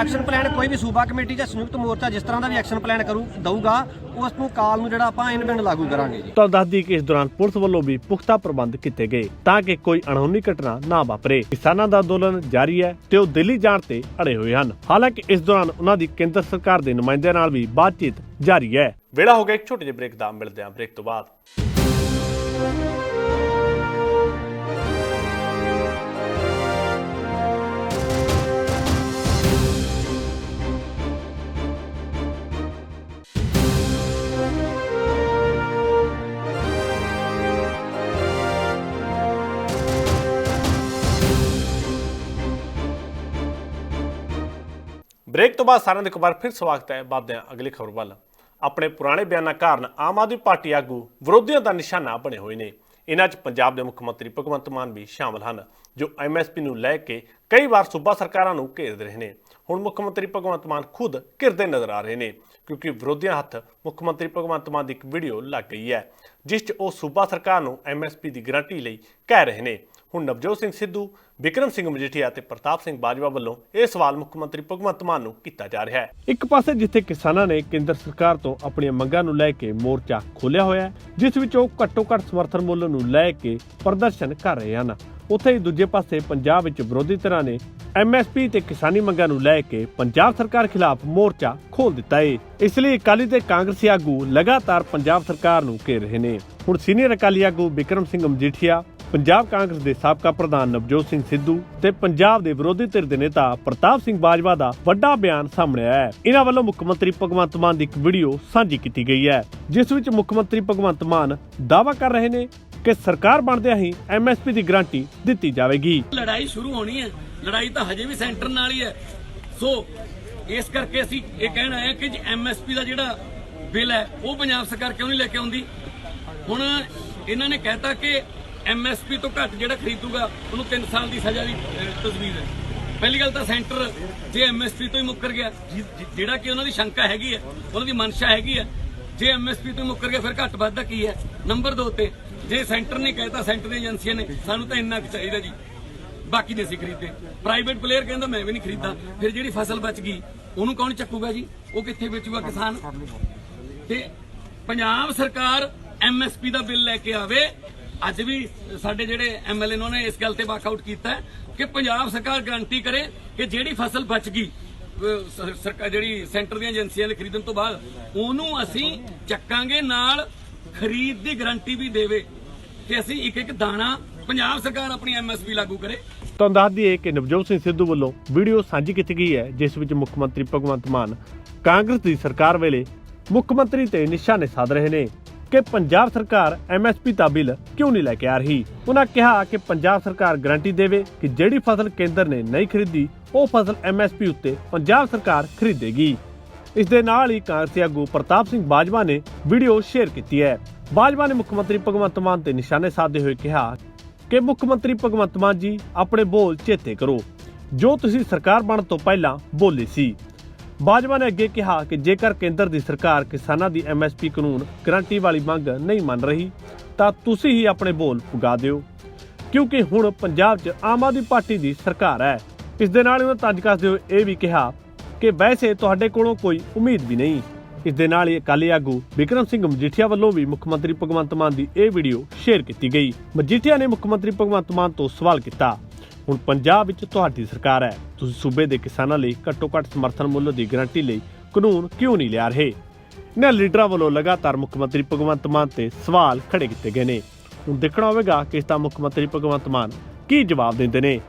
ਐਕਸ਼ਨ ਪਲਾਨ ਕੋਈ ਵੀ ਸੂਬਾ ਕਮੇਟੀ ਜਾਂ ਸੰਯੁਕਤ ਮੋਰਚਾ ਜਿਸ ਤਰ੍ਹਾਂ ਦਾ ਵੀ ਐਕਸ਼ਨ ਪਲਾਨ ਕਰੂ ਦਊਗਾ ਉਸ ਨੂੰ ਕਾਲ ਨੂੰ ਜਿਹੜਾ ਆਪਾਂ ਇਨ ਬਿੰਦ ਲਾਗੂ ਕਰਾਂਗੇ ਜੀ। ਤੁਹਾਨੂੰ ਦੱਸਦੀ ਕਿ ਇਸ ਦੌਰਾਨ ਪੁਲਿਸ ਵੱਲੋਂ ਵੀ ਪੁਖਤਾ ਪ੍ਰਬੰਧ ਕੀਤੇ ਗਏ ਤਾਂ ਕਿ ਕੋਈ ਅਣਹੋਣੀ ਘਟਨਾ ਨਾ ਵਾਪਰੇ। ਕਿਸਾਨਾਂ ਦਾ ਅੰਦੋਲਨ ਜਾਰੀ ਹੈ ਤੇ ਉਹ ਦਿੱਲੀ ਜਾਣ ਤੇ ਅੜੇ ਹੋਏ ਹਨ। ਹਾਲਾਂਕਿ ਇਸ ਦੌਰਾਨ ਉਹਨਾਂ ਦੀ ਕੇਂਦਰ ਸਰਕਾਰ ਦੇ ਨੁਮਾਇੰਦਿਆਂ ਨਾਲ ਵੀ ਬਾਤਚੀਤ ਜਾਰੀ ਹੈ। ਵੇਲਾ ਹੋ ਗਿਆ ਇੱਕ ਛੋਟੇ ਜਿਹੇ ਬ੍ਰੇਕ ਦਾ ਮਿਲਦੇ ਹਾਂ ਬ੍ਰੇਕ ਤੋਂ ਬਾਅਦ। ਬ੍ਰੇਕ ਤੋਂ ਬਾਅਦ ਸਾਰਿਆਂ ਦਾ ਇੱਕ ਵਾਰ ਫਿਰ ਸਵਾਗਤ ਹੈ ਬਾਅਦ ਅਗਲੀ ਖਬਰ ਵੱਲ। ਆਪਣੇ ਪੁਰਾਣੇ ਬਿਆਨਾਂ ਕਾਰਨ ਆਮ ਆਦਮੀ ਪਾਰਟੀ ਆਗੂ ਵਿਰੋਧੀਆਂ ਦਾ ਨਿਸ਼ਾਨਾ ਬਣੇ ਹੋਏ ਨੇ। ਇਹਨਾਂ 'ਚ ਪੰਜਾਬ ਦੇ ਮੁੱਖ ਮੰਤਰੀ ਭਗਵੰਤ ਮਾਨ ਵੀ ਸ਼ਾਮਲ ਹਨ, ਜੋ ਐਮਐਸਪੀ ਨੂੰ ਲੈ ਕੇ ਕਈ ਵਾਰ ਸੂਬਾ ਸਰਕਾਰਾਂ ਨੂੰ ਘੇਰਦੇ ਰਹੇ ਨੇ। ਹੁਣ ਮੁੱਖ ਮੰਤਰੀ ਭਗਵੰਤ ਮਾਨ ਖੁਦ ਘਿਰਦੇ ਨਜ਼ਰ ਆ ਰਹੇ ਨੇ, ਕਿਉਂਕਿ ਵਿਰੋਧੀਆਂ ਹੱਥ ਮੁੱਖ ਮੰਤਰੀ ਭਗਵੰਤ ਮਾਨ ਦੀ ਇੱਕ ਵੀਡੀਓ ਲੱਗ ਗਈ ਹੈ, ਜਿਸ 'ਚ ਉਹ ਸੂਬਾ ਸਰਕਾਰ ਨੂੰ ਐਮਐਸਪੀ ਦੀ ਗਰੰਟੀ ਲਈ ਕਹਿ ਰਹੇ ਨੇ। ਹੁਣ ਨਵਜੋਤ ਸਿੰਘ ਸਿੱਧੂ ਵਿਕਰਮ ਸਿੰਘ ਮਜੀਠੀਆ ਤੇ ਪ੍ਰਤਾਪ ਸਿੰਘ ਬਾਜਵਾ ਵੱਲੋਂ ਇਹ ਸਵਾਲ ਮੁੱਖ ਮੰਤਰੀ ਭਗਵੰਤ ਮਾਨ ਨੂੰ ਕੀਤਾ ਜਾ ਰਿਹਾ ਹੈ। ਇੱਕ ਪਾਸੇ ਜਿੱਥੇ ਕਿਸਾਨਾਂ ਨੇ ਕੇਂਦਰ ਸਰਕਾਰ ਤੋਂ ਆਪਣੀਆਂ ਮੰਗਾਂ ਨੂੰ ਲੈ ਕੇ ਮੋਰਚਾ ਖੋਲ੍ਹਿਆ ਹੋਇਆ ਹੈ, ਜਿਸ ਵਿੱਚ ਉਹ ਘੱਟੋ ਘੱਟ ਸਮਰਥਨ ਮੁੱਲ ਨੂੰ ਲੈ ਕੇ ਪ੍ਰਦਰਸ਼ਨ ਕਰ ਰਹੇ ਹਨ। ਉੱਥੇ ਹੀ ਦੂਜੇ ਪਾਸੇ ਪੰਜਾਬ ਵਿੱਚ ਵਿਰੋਧੀ ਧਿਰਾਂ ਨੇ ਐਮਐਸਪੀ ਤੇ ਕਿਸਾਨੀ ਮੰਗਾਂ ਨੂੰ ਲੈ ਕੇ ਪੰਜਾਬ ਸਰਕਾਰ ਖਿਲਾਫ ਮੋਰਚਾ ਖੋਲ ਦਿੱਤਾ ਏ। ਇਸ ਲਈ ਅਕਾਲੀ ਤੇ ਕਾਂਗਰਸੀ ਆਗੂ ਲਗਾਤਾਰ ਪੰਜਾਬ ਸਰਕਾਰ ਨੂੰ ਘੇਰ ਰਹੇ ਨੇ। ਹੁਣ ਸੀਨੀਅਰ ਅਕਾਲੀ ਆਗੂ ਵਿਕਰਮ ਸਿੰਘ ਮਜੀਠੀਆ ਪੰਜਾਬ ਕਾਂਗਰਸ ਦੇ ਸਾਬਕਾ ਪ੍ਰਧਾਨ ਨਵਜੋਤ ਸਿੰਘ ਸਿੱਧੂ ਤੇ ਪੰਜਾਬ ਦੇ ਵਿਰੋਧੀ ਧਿਰ ਦੇ ਨੇਤਾ ਪ੍ਰਤਾਪ ਸਿੰਘ ਬਾਜਵਾ ਦਾ ਵੱਡਾ ਬਿਆਨ ਸਾਹਮਣੇ ਆਇਆ ਹੈ। ਇਹਨਾਂ ਵੱਲੋਂ ਮੁੱਖ ਮੰਤਰੀ ਭਗਵੰਤ ਮਾਨ ਦੀ ਇੱਕ ਵੀਡੀਓ ਸਾਂਝੀ ਕੀਤੀ ਗਈ ਹੈ, ਜਿਸ ਵਿੱਚ ਮੁੱਖ ਮੰਤਰੀ ਭਗਵੰਤ ਮਾਨ ਦਾਅਵਾ ਕਰ ਰਹੇ ਨੇ ਕਿ ਸਰਕਾਰ ਬਣਦਿਆਂ ਹੀ ਐਮਐਸਪੀ ਦੀ ਗਾਰੰਟੀ ਦਿੱਤੀ ਜਾਵੇਗੀ। ਲੜਾਈ ਸ਼ੁਰੂ ਹੋਣੀ ਹੈ। ਲੜਾਈ ਤਾਂ ਹਜੇ ਵੀ ਸੈਂਟਰ ਨਾਲ ਹੀ ਹੈ। ਸੋ ਇਸ ਕਰਕੇ ਅਸੀਂ ਇਹ ਕਹਿਣਾ ਆਏ ਕਿ ਜੀ ਐਮਐਸਪੀ ਦਾ ਜਿਹੜਾ ਬਿੱਲ ਹੈ, ਉਹ ਪੰਜਾਬ ਸਰਕਾਰ ਕਿਉਂ ਨਹੀਂ ਲੈ ਕੇ ਆਉਂਦੀ? ਹੁਣ ਇਹਨਾਂ ਨੇ ਕਹਿਤਾ ਕਿ ਐਮਐਸਪੀ ਤੋਂ ਘੱਟ ਜਿਹੜਾ ਖਰੀਦੂਗਾ ਉਹਨੂੰ 3 ਸਾਲ ਦੀ ਸਜ਼ਾ ਦੀ ਅਹ, ਤਜਵੀਜ਼ ਹੈ। ਪਹਿਲੀ ਗੱਲ ਤਾਂ ਸੈਂਟਰ ਜੇ ਐਮਐਸਪੀ ਤੋਂ ਹੀ ਮੁੱਕਰ ਗਿਆ ਜਿਹੜਾ ਕਿ ਉਹਨਾਂ ਦੀ ਸ਼ੰਕਾ ਹੈਗੀ ਹੈ ਉਹਨਾਂ ਦੀ ਮਨਸ਼ਾ ਹੈਗੀ ਹੈ ਜੇ ਐਮਐਸਪੀ ਤੋਂ ਮੁੱਕਰ ਗਿਆ ਫਿਰ ਘੱਟ ਵੱਧ ਦਾ ਕੀ ਹੈ? ਨੰਬਰ 2 ਤੇ ਜੇ ਸੈਂਟਰ ਨੇ ਕਹਿਤਾ ਸੈਂਟਰ ਦੀਆਂ ਏਜੰਸੀਆਂ ਨੇ ਸਾਨੂੰ ਤਾਂ ਇੰਨਾ ਕੁ ਚਾਹੀਦਾ ਜੀ। ਬਾਕੀ ਨਹੀਂ ਸੀ ਖਰੀਦੇ ਪ੍ਰਾਈਵੇਟ ਪਲੇਅਰ ਕਹਿੰਦਾ ਮੈਂ ਵੀ ਨਹੀਂ ਖਰੀਦਦਾ। ਫਿਰ ਜਿਹੜੀ ਫਸਲ ਬਚ ਗਈ ਉਹਨੂੰ ਕੌਣ ਚੱਕੂਗਾ ਜੀ? ਉਹ ਕਿੱਥੇ ਵੇਚੂਗਾ ਕਿਸਾਨ? ਤੇ ਪੰਜਾਬ ਸਰਕਾਰ ਐਮਐਸਪੀ ਦਾ ਬਿੱਲ ਲੈ ਕੇ ਆਵੇ ਅੱਜ ਵੀ ਸਾਡੇ ਜਿਹੜੇ ਐਮਐਲਏ ਨੇ ਇਸ ਗੱਲ ਤੇ ਵਾਕਆਊਟ ਕੀਤਾ ਕਿ ਪੰਜਾਬ ਸਰਕਾਰ ਗਾਰੰਟੀ ਕਰੇ ਕਿ ਜਿਹੜੀ ਫਸਲ ਬਚ ਗਈ ਸਰਕਾਰ ਜਿਹੜੀ ਸੈਂਟਰ ਦੀਆਂ ਏਜੰਸੀਆਂ ਦੇ ਖਰੀਦਣ ਤੋਂ ਬਾਅਦ, ਉਹਨੂੰ ਅਸੀਂ ਚੱਕਾਂਗੇ ਨਾਲ ਖਰੀਦ ਦੀ ਗਾਰੰਟੀ ਵੀ ਦੇਵੇ ਕਿ ਅਸੀਂ ਇੱਕ ਇੱਕ ਦਾਣਾ ਪੰਜਾਬ ਸਰਕਾਰ ਆਪਣੀ ਐਮਐਸਪੀ ਲਾਗੂ ਕਰੇ। ਤੁਹਾਨੂੰ ਦੱਸ ਦਈਏ ਕਿ ਨਵਜੋਤ ਸਿੰਘ ਸਿੱਧੂ ਵੱਲੋਂ ਵੀਡੀਓ ਸਾਂਝੀ ਕੀਤੀ ਗਈ ਹੈ, ਜਿਸ ਵਿੱਚ ਮੁੱਖ ਮੰਤਰੀ ਭਗਵੰਤ ਮਾਨ ਕਾਂਗਰਸ ਦੀ ਸਰਕਾਰ ਵੇਲੇ ਮੁੱਖ ਮੰਤਰੀ ਤੇ ਨਿਸ਼ਾਨੇ ਸਾਧ ਰਹੇ ਨੇ। ਕਿ ਪੰਜਾਬ ਸਰਕਾਰ ਐਮਐਸਪੀ ਦਾ ਬਿੱਲ ਕਿਉਂ ਨਹੀਂ ਲੈ ਕੇ ਆ ਰਹੀ? ਉਹਨਾਂ ਕਿਹਾ ਕਿ ਪੰਜਾਬ ਸਰਕਾਰ ਗਾਰੰਟੀ ਦੇਵੇ ਕਿ ਜਿਹੜੀ ਫਸਲ ਕੇਂਦਰ ਨੇ ਨਹੀਂ ਖਰੀਦੀ, ਉਹ ਫਸਲ ਐਮਐਸਪੀ ਉੱਤੇ ਪੰਜਾਬ ਸਰਕਾਰ ਖਰੀਦੇਗੀ। ਇਸ ਦੇ ਨਾਲ ਹੀ ਕਾਂਗਰਸੀ ਆਗੂ ਪ੍ਰਤਾਪ ਸਿੰਘ ਬਾਜਵਾ ਨੇ ਵੀਡੀਓ ਸ਼ੇਅਰ ਕੀਤੀ ਹੈ। ਬਾਜਵਾ ਨੇ ਮੁੱਖ ਮੰਤਰੀ ਭਗਵੰਤ ਮਾਨ ਤੇ ਨਿਸ਼ਾਨੇ ਸਾਧਦੇ ਹੋਏ ਕਿਹਾ ਕਿ ਮੁੱਖ ਮੰਤਰੀ ਭਗਵੰਤ ਮਾਨ ਜੀ, ਆਪਣੇ ਬੋਲ ਚੇਤੇ ਕਰੋ। ਜੋ ਤੁਸੀਂ ਸਰਕਾਰ ਬਣਨ ਤੋਂ ਪਹਿਲਾਂ ਬੋਲੇ ਸੀ ਬਾਜਵਾ ਨੇ ਅੱਗੇ ਕਿਹਾ ਕਿ ਜੇਕਰ ਕੇਂਦਰ ਦੀ ਸਰਕਾਰ ਕਿਸਾਨਾਂ ਦੀ ਐਮਐਸਪੀ ਕਾਨੂੰਨ ਗਰੰਟੀ ਵਾਲੀ ਮੰਗ ਨਹੀਂ ਮੰਨ ਰਹੀ, ਤਾਂ ਤੁਸੀਂ ਹੀ ਆਪਣੇ ਬੋਲ ਪੁਗਾ ਦਿਓ। ਕਿਉਂਕਿ ਹੁਣ ਪੰਜਾਬ 'ਚ ਆਮ ਆਦਮੀ ਪਾਰਟੀ ਦੀ ਸਰਕਾਰ ਹੈ। ਇਸ ਦੇ ਨਾਲ ਉਹਨਾਂ ਤੰਜ ਕੱਸਦੇ ਹੋਏ ਇਹ ਵੀ ਕਿਹਾ ਕਿ ਵੈਸੇ ਤੁਹਾਡੇ ਕੋਲੋਂ ਕੋਈ ਉਮੀਦ ਵੀ ਨਹੀਂ। ਇਸ ਦੇ ਨਾਲ ਹੀ ਅਕਾਲੀ ਆਗੂ ਵਿਕਰਮ ਸਿੰਘ ਮਜੀਠੀਆ ਵੱਲੋਂ ਵੀ ਮੁੱਖ ਮੰਤਰੀ ਭਗਵੰਤ ਮਾਨ ਦੀ ਇਹ ਵੀਡੀਓ ਸ਼ੇਅਰ ਕੀਤੀ ਗਈ। ਮਜੀਠੀਆ ਨੇ ਮੁੱਖ ਮੰਤਰੀ ਭਗਵੰਤ ਮਾਨ ਤੋਂ ਸਵਾਲ ਕੀਤਾ। ਹੁਣ ਪੰਜਾਬ ਵਿੱਚ ਤੁਹਾਡੀ ਸਰਕਾਰ ਹੈ। ਤੁਸੀਂ ਸੂਬੇ ਦੇ ਕਿਸਾਨਾਂ ਲਈ ਘੱਟੋ ਘੱਟ ਸਮਰਥਨ ਮੁੱਲ ਦੀ ਗਾਰੰਟੀ ਲਈ ਕਾਨੂੰਨ ਕਿਉਂ ਨਹੀਂ ਲਿਆ ਰਹੇ? ਇਹਨਾਂ ਲੀਡਰਾਂ ਵੱਲੋਂ ਲਗਾਤਾਰ ਮੁੱਖ ਮੰਤਰੀ ਭਗਵੰਤ ਮਾਨ ਤੇ ਸਵਾਲ ਖੜੇ ਕੀਤੇ ਗਏ ਨੇ। ਹੁਣ ਦੇਖਣਾ ਹੋਵੇਗਾ ਕਿ ਇਸ ਦਾ ਮੁੱਖ ਮੰਤਰੀ ਭਗਵੰਤ ਮਾਨ ਕੀ ਜਵਾਬ ਦਿੰਦੇ ਨੇ।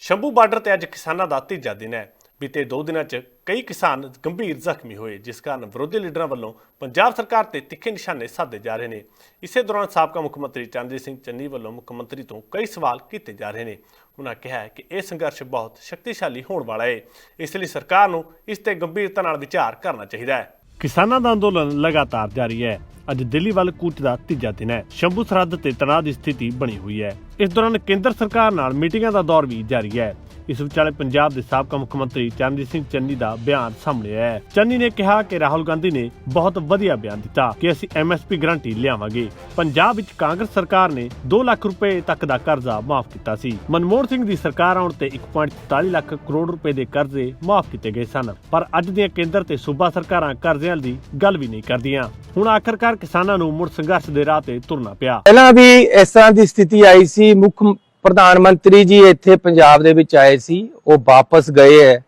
ਸ਼ੰਭੂ ਬਾਰਡਰ ਤੇ ਅੱਜ ਕਿਸਾਨਾਂ ਦਾ ਤੀਜਾ ਦਿਨ ਹੈ। ਬੀਤੇ 2 ਦਿਨਾਂ 'ਚ ਕਈ ਕਿਸਾਨ ਗੰਭੀਰ ਜ਼ਖਮੀ ਹੋਏ, ਜਿਸ ਕਾਰਨ ਵਿਰੋਧੀ ਲੀਡਰਾਂ ਵੱਲੋਂ ਪੰਜਾਬ ਸਰਕਾਰ ਤੇ ਤਿੱਖੇ ਨਿਸ਼ਾਨੇ ਸਾਧੇ ਜਾ ਰਹੇ ਨੇ। ਇਸੇ ਦੌਰਾਨ ਸਾਬਕਾ ਮੁੱਖ ਮੰਤਰੀ ਚੰਦਰੀ ਸਿੰਘ ਚੰਨੀ ਵੱਲੋਂ ਮੁੱਖ ਮੰਤਰੀ ਤੋਂ ਕਈ ਸਵਾਲ ਕੀਤੇ ਜਾ ਰਹੇ ਨੇ। ਉਹਨਾਂ ਕਿਹਾ ਕਿ ਇਹ ਸੰਘਰਸ਼ ਬਹੁਤ ਸ਼ਕਤੀਸ਼ਾਲੀ ਹੋਣ ਵਾਲਾ ਹੈ ਇਸ ਲਈ ਸਰਕਾਰ ਨੂੰ ਇਸ ਤੇ ਗੰਭੀਰਤਾ ਨਾਲ ਵਿਚਾਰ ਕਰਨਾ ਚਾਹੀਦਾ ਹੈ। ਕਿਸਾਨਾਂ ਦਾ ਅੰਦੋਲਨ ਲਗਾਤਾਰ ਜਾਰੀ ਹੈ। ਅੱਜ ਦਿੱਲੀ ਵੱਲ ਕੂਚ ਦਾ ਤੀਜਾ ਦਿਨ ਹੈ। ਸ਼ੰਭੂ ਸਰਹੱਦ ਤੇ ਤਣਾਅ ਦੀ ਸਥਿਤੀ ਬਣੀ ਹੋਈ ਹੈ। ਇਸ ਦੌਰਾਨ ਕੇਂਦਰ ਸਰਕਾਰ ਨਾਲ ਮੀਟਿੰਗਾਂ ਦਾ ਦੌਰ ਵੀ ਜਾਰੀ ਹੈ। ਇਸ ਵਿਚਾਲੇ ਪੰਜਾਬ ਦੇ ਸਾਬਕਾ ਮੁੱਖ ਮੰਤਰੀ ਚਰਨਜੀਤ ਸਿੰਘ ਚੰਨੀ ਦਾ ਬਿਆਨ ਸਾਹਮਣੇ ਆਇਆ ਹੈ। ਚੰਨੀ ਨੇ ਕਿਹਾ ਕਿ ਰਾਹੁਲ ਗਾਂਧੀ ਨੇ ਬਹੁਤ ਵਧੀਆ ਬਿਆਨ ਦਿੱਤਾ ਕਿ ਅਸੀਂ ਐਮਐਸਪੀ ਗਰੰਟੀ ਲਿਆਵਾਂਗੇ। ਪੰਜਾਬ ਵਿੱਚ ਕਾਂਗਰਸ ਸਰਕਾਰ ਨੇ 2 ਲੱਖ ਰੁਪਏ ਤੱਕ ਦਾ ਕਰਜ਼ਾ ਮਾਫ ਕੀਤਾ ਸੀ। ਮਨਮੋਹਨ ਸਿੰਘ ਦੀ ਸਰਕਾਰ ਆਉਣ ਤੇ 1.44 ਲੱਖ ਕਰੋੜ ਰੁਪਏ ਦੇ ਕਰਜ਼ੇ ਮਾਫ ਕੀਤੇ ਗਏ ਸਨ। ਪਰ ਅੱਜ ਦੀਆਂ ਕੇਂਦਰ ਤੇ ਸੂਬਾ ਸਰਕਾਰਾਂ ਕਰਜ਼ਿਆਂ ਦੀ ਗੱਲ ਵੀ ਨਹੀਂ ਕਰਦੀਆਂ। ਹੁਣ ਆਖਰਕਾਰ ਕਿਸਾਨਾਂ ਨੂੰ ਮੁੜ ਸੰਘਰਸ਼ ਦੇ ਰਾਹ ਤੇ ਤੁਰਨਾ ਪਿਆ। ਪਹਿਲਾਂ ਵੀ ਇਸ ਤਰ੍ਹਾਂ ਦੀ ਸਥਿਤੀ ਆਈ ਸੀ। ਮੁੱਖ ਪ੍ਰਧਾਨ ਮੰਤਰੀ ਜੀ ਇੱਥੇ ਪੰਜਾਬ ਦੇ ਵਿੱਚ ਆਏ ਸੀ, ਉਹ ਵਾਪਸ ਗਏ ਹੈ।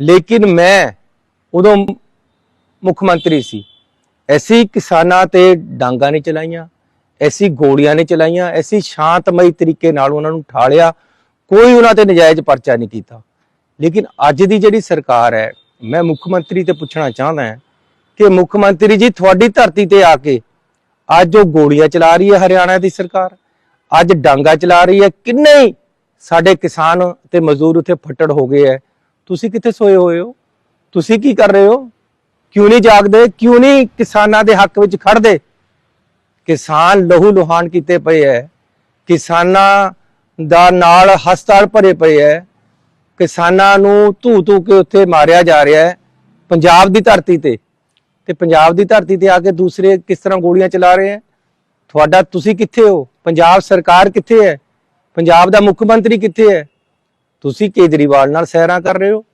ਲੇਕਿਨ ਮੈਂ ਉਦੋਂ ਮੁੱਖ ਮੰਤਰੀ ਸੀ। ਐਸੀ ਕਿਸਾਨਾਂ ਤੇ ਡਾਂਗਾ ਨਹੀਂ ਚਲਾਈਆਂ, ਐਸੀ ਗੋਲੀਆਂ ਨਹੀਂ ਚਲਾਈਆਂ, ਐਸੀ ਸ਼ਾਂਤਮਈ ਤਰੀਕੇ ਨਾਲ ਉਹਨਾਂ ਨੂੰ ਠਾਲਿਆ, ਕੋਈ ਉਹਨਾਂ ਤੇ ਨਜਾਇਜ਼ ਪਰਚਾ ਨਹੀਂ ਕੀਤਾ। ਲੇਕਿਨ ਅੱਜ ਦੀ ਜਿਹੜੀ ਸਰਕਾਰ ਹੈ, ਮੈਂ ਮੁੱਖ ਮੰਤਰੀ ਤੇ ਪੁੱਛਣਾ ਚਾਹੁੰਦਾ ਹਾਂ ਕਿ ਮੁੱਖ ਮੰਤਰੀ ਜੀ, ਤੁਹਾਡੀ ਧਰਤੀ ਤੇ ਆ ਕੇ ਅੱਜ ਉਹ ਗੋਲੀਆਂ ਚਲਾ ਰਹੀ ਹੈ ਹਰਿਆਣਾ ਦੀ ਸਰਕਾਰ? ਅੱਜ ਡਾਂਗਾ ਚਲਾ ਰਹੀ ਹੈ। ਕਿੰਨੇ ਹੀ ਸਾਡੇ ਕਿਸਾਨ ਤੇ ਮਜ਼ਦੂਰ ਉੱਥੇ ਫੱਟੜ ਹੋ ਗਏ ਹੈ। ਤੁਸੀਂ ਕਿੱਥੇ ਸੋਏ ਹੋਏ ਹੋ? ਤੁਸੀਂ ਕੀ ਕਰ ਰਹੇ ਹੋ? ਕਿਉਂ ਨਹੀਂ ਜਾਗਦੇ? ਕਿਉਂ ਨਹੀਂ ਕਿਸਾਨਾਂ ਦੇ ਹੱਕ ਵਿੱਚ ਖੜਦੇ ਕਿਸਾਨ ਲਹੂ ਲੁਹਾਨ ਕੀਤੇ ਪਏ ਹੈ। ਕਿਸਾਨਾਂ ਦਾ ਨਾਲ ਹਸਪਤਾਲ ਭਰੇ ਪਏ ਹੈ। ਕਿਸਾਨਾਂ ਨੂੰ ਧੂ ਧੂ ਕੇ ਉੱਥੇ ਮਾਰਿਆ ਜਾ ਰਿਹਾ ਹੈ ਪੰਜਾਬ ਦੀ ਧਰਤੀ ਤੇ। ਤੇ ਪੰਜਾਬ ਦੀ ਧਰਤੀ ਤੇ ਆ ਕੇ ਦੂਸਰੇ ਕਿਸ ਤਰ੍ਹਾਂ ਗੋਲੀਆਂ ਚਲਾ ਰਹੇ ਹੈ? ਤੁਹਾਡਾ ਤੁਸੀਂ ਕਿੱਥੇ ਹੋ? ਪੰਜਾਬ ਸਰਕਾਰ ਕਿੱਥੇ ਹੈ? ਪੰਜਾਬ ਦਾ ਮੁੱਖ ਮੰਤਰੀ ਕਿੱਥੇ ਹੈ? ਤੁਸੀਂ ਕੇਜਰੀਵਾਲ ਨਾਲ ਸਹਿਰਾਂ ਕਰ ਰਹੇ ਹੋ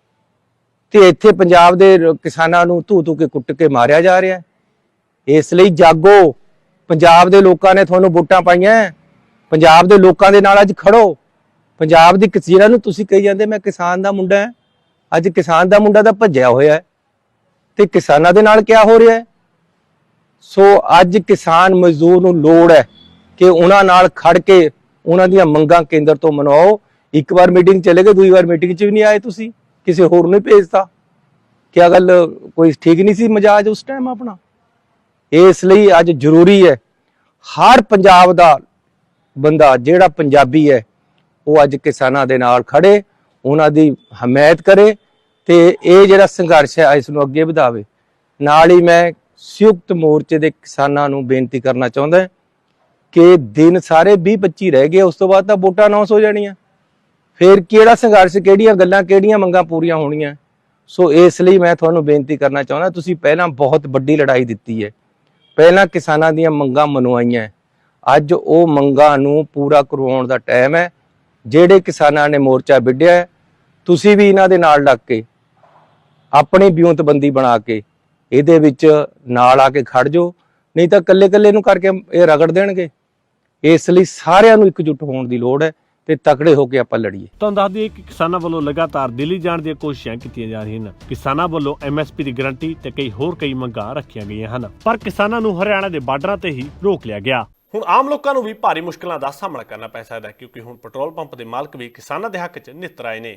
ਤੇ ਇੱਥੇ ਪੰਜਾਬ ਦੇ ਕਿਸਾਨਾਂ ਨੂੰ ਧੂ ਧੂ ਕੇ ਕੁੱਟ ਕੇ ਮਾਰਿਆ ਜਾ ਰਿਹਾ ਇਸ ਲਈ ਜਾਗੋ। ਪੰਜਾਬ ਦੇ ਲੋਕਾਂ ਨੇ ਤੁਹਾਨੂੰ ਵੋਟਾਂ ਪਾਈਆਂ ਹੈ। ਪੰਜਾਬ ਦੇ ਲੋਕਾਂ ਦੇ ਨਾਲ ਅੱਜ ਖੜੋ। ਪੰਜਾਬ ਦੀ ਕਿਸਾਨਾਂ ਨੂੰ ਤੁਸੀਂ ਕਹੀ ਜਾਂਦੇ, ਮੈਂ ਕਿਸਾਨ ਦਾ ਮੁੰਡਾ ਹਾਂ। ਅੱਜ ਕਿਸਾਨ ਦਾ ਮੁੰਡਾ ਤਾਂ ਭੱਜਿਆ ਹੋਇਆ ਹੈ। ਤੇ ਕਿਸਾਨਾਂ ਦੇ ਨਾਲ ਕਿਆ ਹੋ ਰਿਹਾ ਹੈ? ਸੋ ਅੱਜ ਕਿਸਾਨ ਮਜ਼ਦੂਰ ਨੂੰ ਲੋੜ ਹੈ। ਕਿ ਉਹਨਾਂ ਨਾਲ ਖੜ ਕੇ ਉਹਨਾਂ ਦੀਆਂ ਮੰਗਾਂ ਕੇਂਦਰ ਤੋਂ ਮਨਾਓ। ਇੱਕ ਵਾਰ ਮੀਟਿੰਗ ਚਲੇ ਗਏ, ਦੂਜੀ ਵਾਰ ਮੀਟਿੰਗ 'ਚ ਵੀ ਨਹੀਂ ਆਏ ਤੁਸੀਂ। ਕਿਸੇ ਹੋਰ ਨੂੰ ਭੇਜਤਾ। ਕਿਆ ਗੱਲ ਕੋਈ ਠੀਕ ਨਹੀਂ ਸੀ ਮਜਾਜ ਉਸ ਟਾਈਮ ਆਪਣਾ? ਇਸ ਲਈ ਅੱਜ ਜ਼ਰੂਰੀ ਹੈ, ਹਰ ਪੰਜਾਬ ਦਾ ਬੰਦਾ ਜਿਹੜਾ ਪੰਜਾਬੀ ਹੈ, ਉਹ ਅੱਜ ਕਿਸਾਨਾਂ ਦੇ ਨਾਲ ਖੜੇ, ਉਹਨਾਂ ਦੀ ਹਮਾਇਤ ਕਰੇ ਤੇ ਇਹ ਜਿਹੜਾ ਸੰਘਰਸ਼ ਹੈ, ਇਸ ਨੂੰ ਅੱਗੇ ਵਧਾਵੇ। ਨਾਲ ਹੀ ਮੈਂ ਸੰਯੁਕਤ ਮੋਰਚੇ ਦੇ ਕਿਸਾਨਾਂ ਨੂੰ ਬੇਨਤੀ ਕਰਨਾ ਚਾਹੁੰਦਾ ਕਿ ਦਿਨ ਸਾਰੇ 20 25 ਰਹਿ ਗਏ, ਉਸ ਤੋਂ ਬਾਅਦ ਤਾਂ ਵੋਟਾਂ ਅਨਾਉਂਸ ਹੋ ਜਾਣੀਆਂ। ਫਿਰ ਕਿਹੜਾ ਸੰਘਰਸ਼, ਕਿਹੜੀਆਂ ਗੱਲਾਂ, ਕਿਹੜੀਆਂ ਮੰਗਾਂ ਪੂਰੀਆਂ ਹੋਣੀਆਂ? ਸੋ ਇਸ ਲਈ ਮੈਂ ਤੁਹਾਨੂੰ ਬੇਨਤੀ ਕਰਨਾ ਚਾਹੁੰਦਾ, ਤੁਸੀਂ ਪਹਿਲਾਂ ਬਹੁਤ ਵੱਡੀ ਲੜਾਈ ਦਿੱਤੀ ਹੈ। ਪਹਿਲਾਂ ਕਿਸਾਨਾਂ ਦੀਆਂ ਮੰਗਾਂ ਮਨਵਾਈਆਂ ਅੱਜ ਉਹ ਮੰਗਾਂ ਨੂੰ ਪੂਰਾ ਕਰਵਾਉਣ ਦਾ ਟਾਈਮ ਹੈ। ਜਿਹੜੇ ਕਿਸਾਨਾਂ ਨੇ ਮੋਰਚਾ ਵਿੱਢਿਆ ਤੁਸੀਂ ਵੀ ਇਹਨਾਂ ਦੇ ਨਾਲ ਲੱਗ ਕੇ, ਆਪਣੀ ਬਿਉਂਤਬੰਦੀ ਬਣਾ ਕੇ, ਇਹਦੇ ਵਿੱਚ ਨਾਲ ਆ ਕੇ ਖੜ ਜਾਓ। ਨਹੀਂ ਤਾਂ ਇਕੱਲੇ ਇਕੱਲੇ ਨੂੰ ਕਰਕੇ ਇਹ ਰਗੜ ਦੇਣਗੇ। ਇਸ ਲਈ ਸਾਰਿਆਂ ਨੂੰ ਇਕਜੁੱਟ ਹੋਣ ਦੀ ਲੋੜ ਹੈ ਤੇ ਤਕੜੇ ਹੋ ਕੇ ਆਪਾਂ ਲੜੀਏ। ਤੁਹਾਨੂੰ ਦੱਸ ਦਈਏ ਕਿ ਕਿਸਾਨਾਂ ਵੱਲੋਂ ਲਗਾਤਾਰ ਦਿੱਲੀ ਜਾਣ ਦੀਆਂ ਕੋਸ਼ਿਸ਼ਾਂ ਕੀਤੀਆਂ ਜਾ ਰਹੀਆਂ ਹਨ। ਕਿਸਾਨਾਂ ਵੱਲੋਂ ਐਮਐਸਪੀ ਦੀ ਗਾਰੰਟੀ ਤੇ ਕਈ ਹੋਰ ਕਈ ਮੰਗਾਂ ਰੱਖੀਆਂ ਗਈਆਂ ਹਨ। ਪਰ ਕਿਸਾਨਾਂ ਨੂੰ ਹਰਿਆਣਾ ਦੇ ਬਾਰਡਰਾਂ ਤੇ ਹੀ ਰੋਕ ਲਿਆ ਗਿਆ। ਹੁਣ ਆਮ ਲੋਕਾਂ ਨੂੰ ਵੀ ਭਾਰੀ ਮੁਸ਼ਕਲਾਂ ਦਾ ਸਾਹਮਣਾ ਕਰਨਾ ਪੈ ਸਕਦਾ ਹੈ ਕਿਉਂਕਿ ਹੁਣ ਪੈਟਰੋਲ ਪੰਪ ਦੇ ਮਾਲਕ ਵੀ ਕਿਸਾਨਾਂ ਦੇ ਹੱਕ 'ਚ ਨਿੱਤਰ ਆਏ ਨੇ।